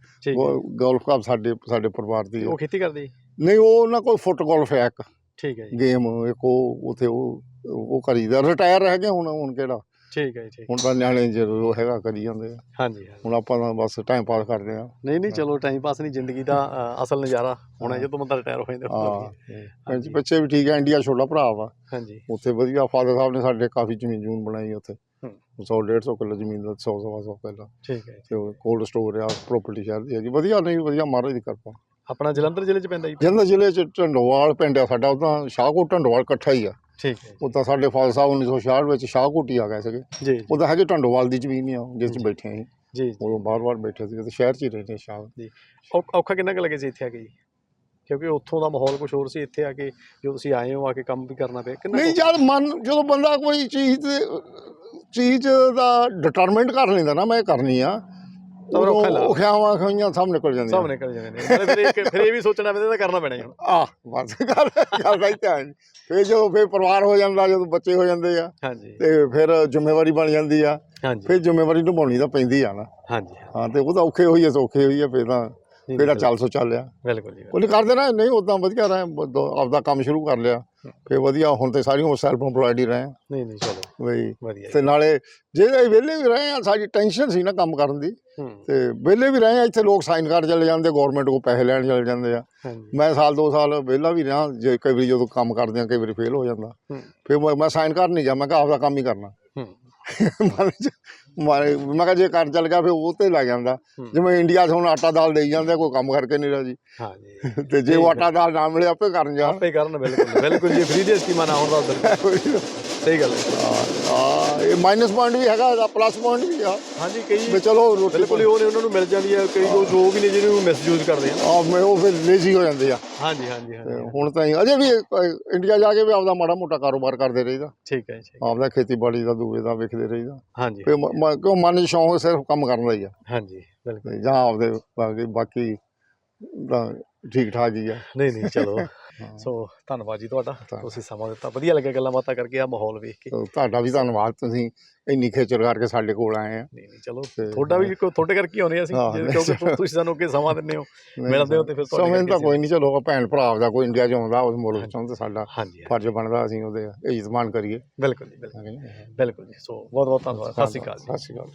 ਗੋਲਫ ਕਲੱਬ ਸਾਡੇ ਸਾਡੇ ਪਰਿਵਾਰ ਦੀ। ਉਹ ਖੇਤੀ ਕਰਦੇ? ਨਹੀਂ ਉਹ ਉਹਨਾਂ ਕੋਲ ਫੁੱਟ ਗੋਲਫ ਹੈ ਇੱਕ। ਠੀਕ ਹੈ ਜੀ। ਗੇਮ ਇੱਕ ਉਹ ਉਥੇ ਉਹ ਉਹ ਕਰੀਦਾ। ਰਿਟਾਇਰ ਰਹਿ ਗਏ ਹੁਣ ਹੁਣ ਕਿਹੜਾ? ਠੀਕ ਹੈ ਜੀ ਠੀਕ ਹੁਣ ਤਾਂ ਨਿਆਣੇ ਜਦੋਂ ਹੈਗਾ ਕਰੀ ਜਾਂਦੇ ਆ। ਹਾਂਜੀ ਹਾਂਜੀ। ਹੁਣ ਆਪਾਂ ਤਾਂ ਬਸ ਟਾਈਮ ਪਾਸ ਕਰਦੇ ਆ। ਨਹੀਂ ਨਹੀਂ ਚਲੋ ਟਾਈਮ ਪਾਸ ਨਹੀਂ ਜ਼ਿੰਦਗੀ ਦਾ ਅ, ਅਸਲ ਨਜ਼ਾਰਾ। ਹੋਣਾ ਜਦੋਂ ਬੰਦਾ ਰਿਟਾਇਰ ਹੋ ਜਾਂਦਾ ਹਾਂ। ਹਾਂਜੀ। ਹਾਂਜੀ। ਬੱਚੇ ਵੀ ਠੀਕ ਆ ਇੰਡੀਆ ਛੋਟਾ ਭਰਾ ਵਾ। ਹਾਂਜੀ। ਉੱਥੇ ਵਧੀਆ ਫਾਦਰ ਸਾਹਿਬ ਨੇ ਸਾਡੇ ਕਾਫੀ ਜ਼ਮੀਨ ਜੂਨ ਬਣਾਈ ਉੱਥੇ। ਹੂੰ। 100 150 ਕਿੱਲਾ ਜ਼ਮੀਨ ਦਾ 100 ਸਵਾ ਸੌ ਕਿੱਲਾ। ਠੀਕ ਹੈ ਜੀ। ਤੇ ਕੋਲਡ ਸਟੋਰ ਆ ਪ੍ਰਾਪਰਟੀ ਸ਼ਹਿਰ ਦੀ ਹੈਗੀ। ਵਧੀਆ ਨਹੀਂ ਵਧੀਆ ਮਹਾਰਾਜ ਦੀ ਕਿਰਪਾ। ਆਪਣਾ ਜਲੰਧਰ ਜ਼ਿਲ੍ਹੇ 'ਚ ਪੈਂਦਾ ਜੀ? ਜਲੰਧਰ ਜ਼ਿਲ੍ਹੇ ਚ ਢੰਡੋਵਾਲ ਪਿੰਡ ਆ ਸਾਡਾ ਉਦਾਂ ਸ਼ਾਹਕੋਟ ਢੰਡੋਵਾਲ ਇਕੱਠਾ ਹੀ ਆ। ਠੀਕ ਹੈ ਉਦਾਂ ਸਾਡੇ ਫਾਦਰ ਸਾਹਿਬ 1966 ਵਿੱਚ ਸ਼ਾਹਕੋਟ ਆ ਗਏ ਸੀਗੇ। ਜੀ। ਜੀ ਉਦਾਂ ਹੈਗੇ ਢੰਡੋਵਾਲ ਦੀ ਜ਼ਮੀਨ ਹੀ ਆ ਜਿਸ ਚ ਜੀ। ਬੈਠੇ ਆ ਜੀ ਜੀ। ਉਦੋਂ ਬਾਰ-ਬਾਰ ਬੈਠੇ ਸੀ ਤੇ ਸ਼ਹਿਰ 'ਚ ਹੀ ਰਹਿੰਦੇ ਸ਼ਾਹ। ਔ- ਔਖਾ ਕਿੰਨਾ ਕੁ ਲੱਗੇ ਸੀ ਇੱਥੇ ਆ ਕੇ ਜੀ? ਕਿਉਂਕਿ ਉੱਥੋਂ ਦਾ ਮਾਹੌਲ ਕੁਝ ਹੋਰ ਸੀ ਇੱਥੇ ਆ ਕੇ ਜਦੋਂ ਤੁਸੀਂ ਆਏ ਹੋ ਆ ਕੇ ਕੰਮ ਵੀ ਕਰਨਾ ਪਿਆ। ਕਿੰਨਾ ਨਹੀਂ ਕੁ- ਜਦ ਮਨ ਜਦੋਂ ਬੰਦਾ ਕੋਈ ਚੀਜ਼ ਤੇ ਚੀਜ਼ ਦਾ ਡਿਟਰਮਿਨਟ ਕਰ ਲੈਂਦਾ ਨਾ ਮੈਂ ਇਹ ਕਰਨੀ ਆ। ਤਾਂ ਔਖਾ ਲੱਗਦਾ। ਉਹ ਖਿਆਵਾਂ ਖਈਆਂ ਸਭ ਨਿਕਲ ਜਾਂਦੀਆਂ। ਸਭ ਨਿਕਲ ਜਾਂਦੇ ਨੇ। ਮਤਲਬ ਫਿਰ ਇਹ ਫਿਰ ਇਹ ਵੀ ਸੋਚਣਾ ਪੈਂਦਾ ਤਾਂ ਕਰਨਾ ਪੈਣਾ ਜੀ ਹੁਣ। ਆ ਬਸ ਗੱਲ ਗੱਲ ਦਾ ਹੀ ਧਿਆਨ। ਫਿਰ ਜਦੋਂ ਫਿਰ ਪਰਿਵਾਰ ਹੋ ਜਾਂਦਾ ਜਦੋਂ ਬੱਚੇ ਹੋ ਜਾਂਦੇ ਆ ਹਾਂਜੀ। ਤੇ ਫਿਰ ਜ਼ਿੰਮੇਵਾਰੀ ਬਣ ਜਾਂਦੀ ਆ। ਹਾਂਜੀ। ਫਿਰ ਜ਼ਿੰਮੇਵਾਰੀ ਨਿਭਾਉਣੀ ਤਾਂ ਪੈਂਦੀ ਆ ਨਾ। ਹਾਂਜੀ ਹਾਂ ਤੇ ਉਹ ਤਾਂ ਔਖੇ ਹੋਈਏ ਸੌਖੇ ਹੋਈਏ ਫਿਰ ਤਾਂ ਫਿਰ ਚੱਲ ਸੋ ਚੱਲਿਆ ਬਿਲਕੁਲ ਜੀ ਉਹਨੇ ਕਰ ਦੇਣਾ ਨਹੀਂ ਉਦਾਂ ਵਧੀਆ ਰਹੇ ਆਪਦਾ ਕੰਮ ਸ਼ੁਰੂ ਕਰ ਲਿਆ। ਫਿਰ ਵਧੀਆ ਹੁਣ ਤੇ ਸਾਰੀ ਉਮਰ ਸੈਲਫ ਇੰਪਲੋਇਡ ਹੀ ਰਹੇ। ਨਹੀਂ ਨਹੀਂ ਚਲੋ। ਬਈ ਤੇ ਨਾਲੇ ਜੇ ਅਸੀਂ ਵਿਹਲੇ ਵੀ ਰਹੇ ਆ ਸਾਡੀ ਟੈਨਸ਼ਨ ਸੀ ਨਾ ਕੰਮ ਕਰਨ ਦੀ। ਤੇ ਵਿਹਲੇ ਵੀ ਰਹੇ ਆ ਇੱਥੇ ਲੋਕ ਸਾਈਨ ਕਰ ਚਲੇ ਜਾਂਦੇ ਗਵਰਨਮੈਂਟ ਕੋ ਪੈਸੇ ਲੈਣ ਚਲੇ ਜਾਂਦੇ ਆ। ਮੈਂ ਸਾਲ ਦੋ ਸਾਲ ਵਿਹਲਾ ਵੀ ਰਿਹਾ ਜੇ ਕਈ ਵਾਰੀ ਜਦੋਂ ਕੰਮ ਕਰਦੇ ਆ ਕਈ ਵਾਰੀ ਫੇਲ ਹੋ ਜਾਂਦਾ। ਫਿਰ ਮੈਂ- ਸਾਈਨ ਕਰ ਨਹੀਂ ਜਾ ਮੈਂ ਕਿਹਾ ਆਪਦਾ ਕੰਮ ਹੀ ਕਰਨਾ। ਮਨ ਮਾਰੇ- ਮੈਂ ਕਿਹਾ ਜੇ ਕਰ ਚੱਲ ਗਿਆ ਫਿਰ ਉਹ ਤੇ ਲੱਗ ਜਾਂਦਾ। ਹੂੰ। ਜਿਵੇਂ ਇੰਡੀਆ 'ਚ ਹੁਣ ਆਟਾ ਦਾਲ ਦੇਈ ਜਾਂਦੇ ਕੋਈ ਕੰਮ ਕਰਕੇ ਨਹੀਂ ਰਾਜੀ। ਹਾਂਜੀ। ਤੇ ਜੇ ਉਹ ਆਟਾ ਦਾਲ ਨਾ ਮਿਲੇ ਆਪੇ ਕਰਨ ਜਾ। ਆਪੇ ਕਰਨ ਬਿਲਕੁਲ। ਬਿਲਕੁਲ ਜੀ ਫ੍ਰੀ ਦੇ ਸਕੀਮਾਂ ਨਾ ਹੋਣ ਦਾ ਸਹੀ ਗੱਲ ਹੈ। ਆ ਇਹ ਮਾਈਨਸ ਪੁਆਇੰਟ ਵੀ ਹੈਗਾ ਪਲੱਸ ਪੁਆਇੰਟ ਵੀ ਆ। ਹਾਂਜੀ ਕਈ ਵੀ ਚਲੋ ਰੋਟੀ ਬਿਲਕੁਲ ਹੀ ਉਹਨਾਂ ਨੂੰ ਮਿਲ ਜਾਂਦੀ ਹੈ ਕਈ ਲੋਕ ਜੋ ਵੀ ਨੇ ਜਿਹਨੂੰ ਮਿਸਯੂਜ਼ ਕਰਦੇ ਆ। ਆ ਮੈਂ ਉਹ ਫਿਰ ਲੇਜ਼ੀ ਹੋ ਜਾਂਦੇ ਆ। ਹਾਂਜੀ ਹਾਂਜੀ ਤੇ ਹਾਂਜੀ ਹੁਣ ਤਾਂ ਅਸੀਂ ਅਜੇ ਵੀ ਅ, ਇੰਡੀਆ ਜਾ ਕੇ ਵੀ ਆਪਦਾ ਮਾੜਾ ਮੋਟਾ ਕਾਰੋਬਾਰ ਕਰਦੇ ਰਹੀਦਾ। ਠੀਕ ਹੈ ਜੀ, ਠੀਕ ਹੈ। ਆਪਦਾ ਖੇਤੀਬਾੜੀ ਦਾ ਦੂਏ ਦਾ ਵੇਖਦੇ ਰਹੀਦਾ। ਹਾਂਜੀ। ਫਿਰ ਮ- ਮ- ਕਿਉਂ ਮਨ 'ਚ ਸ਼ੌਂਕ ਸਿਰਫ ਕੰਮ ਕਰਨ ਦਾ ਹੀ ਆ। ਹਾਂਜੀ ਬਿਲਕੁਲ। ਤੇ ਜਾਂ ਆਪਦੇ ਬਾਕੀ ਬਾਕੀ ਤਾਂ ਠੀਕ ਠਾਕ ਹੀ ਆ। ਨਹੀਂ ਨਹੀਂ ਚਲੋ। ਹਾਂ। ਸੋ ਧੰਨਵਾਦ ਜੀ ਤੁਹਾਡਾ। ਤੁਸੀਂ ਸਮਾਂ ਦਿੱਤਾ। ਵਧੀਆ ਲੱਗਿਆ ਗੱਲਾਂ ਬਾਤਾਂ ਕਰਕੇ ਆ ਮਾਹੌਲ ਵੇਖ ਕੇ। ਤੁਹਾਡਾ ਵੀ ਧੰਨਵਾਦ। ਤੁਸੀਂ ਇੰਨੀ ਖੇਚਲ ਕਰਕੇ ਸਾਡੇ ਕੋਲ ਆਏ ਆ। ਨਹੀਂ ਨਹੀਂ ਚਲੋ ਤੁਹਾਡਾ ਵੀ ਤੁਹਾਡੇ ਕਰਕੇ ਹੀ ਆਉਂਦੇ ਅਸੀਂ। ਕਿਉਂਕਿ। ਤੁਸੀਂ ਸਾਨੂੰ ਅੱਗੇ ਸਮਾਂ ਦਿੰਦੇ ਹੋ ਮਿਲਦੇ ਹੋ ਤੇ ਫਿਰ ਤੁਹਾਡੇ ਸਮੇਂ ਤਾਂ ਕੋਈ ਨਹੀਂ। ਚਲੋ ਭੈਣ ਭਰਾ ਦਾ ਕੋਈ ਇੰਡੀਆ 'ਚ ਆਉਂਦਾ ਉਸ ਮੁਲਕ 'ਚੋਂ ਤੇ ਸਾਡਾ ਫਰਜ਼ ਬਣਦਾ ਅਸੀਂ ਉਹਦੇ ਇੱਜ਼ਤਮਾਨ ਕਰੀਏ। ਬਿਲਕੁਲ ਜੀ ਬਿਲਕੁਲ। ਬਿਲਕੁਲ ਜੀ। ਸੋ ਬਹੁਤ ਬਹੁਤ ਧੰਨਵਾਦ। ਸਤਿ ਸ਼੍ਰੀ ਅਕਾਲ ਸਤਿ ਸ਼੍ਰੀ ਅਕਾਲ।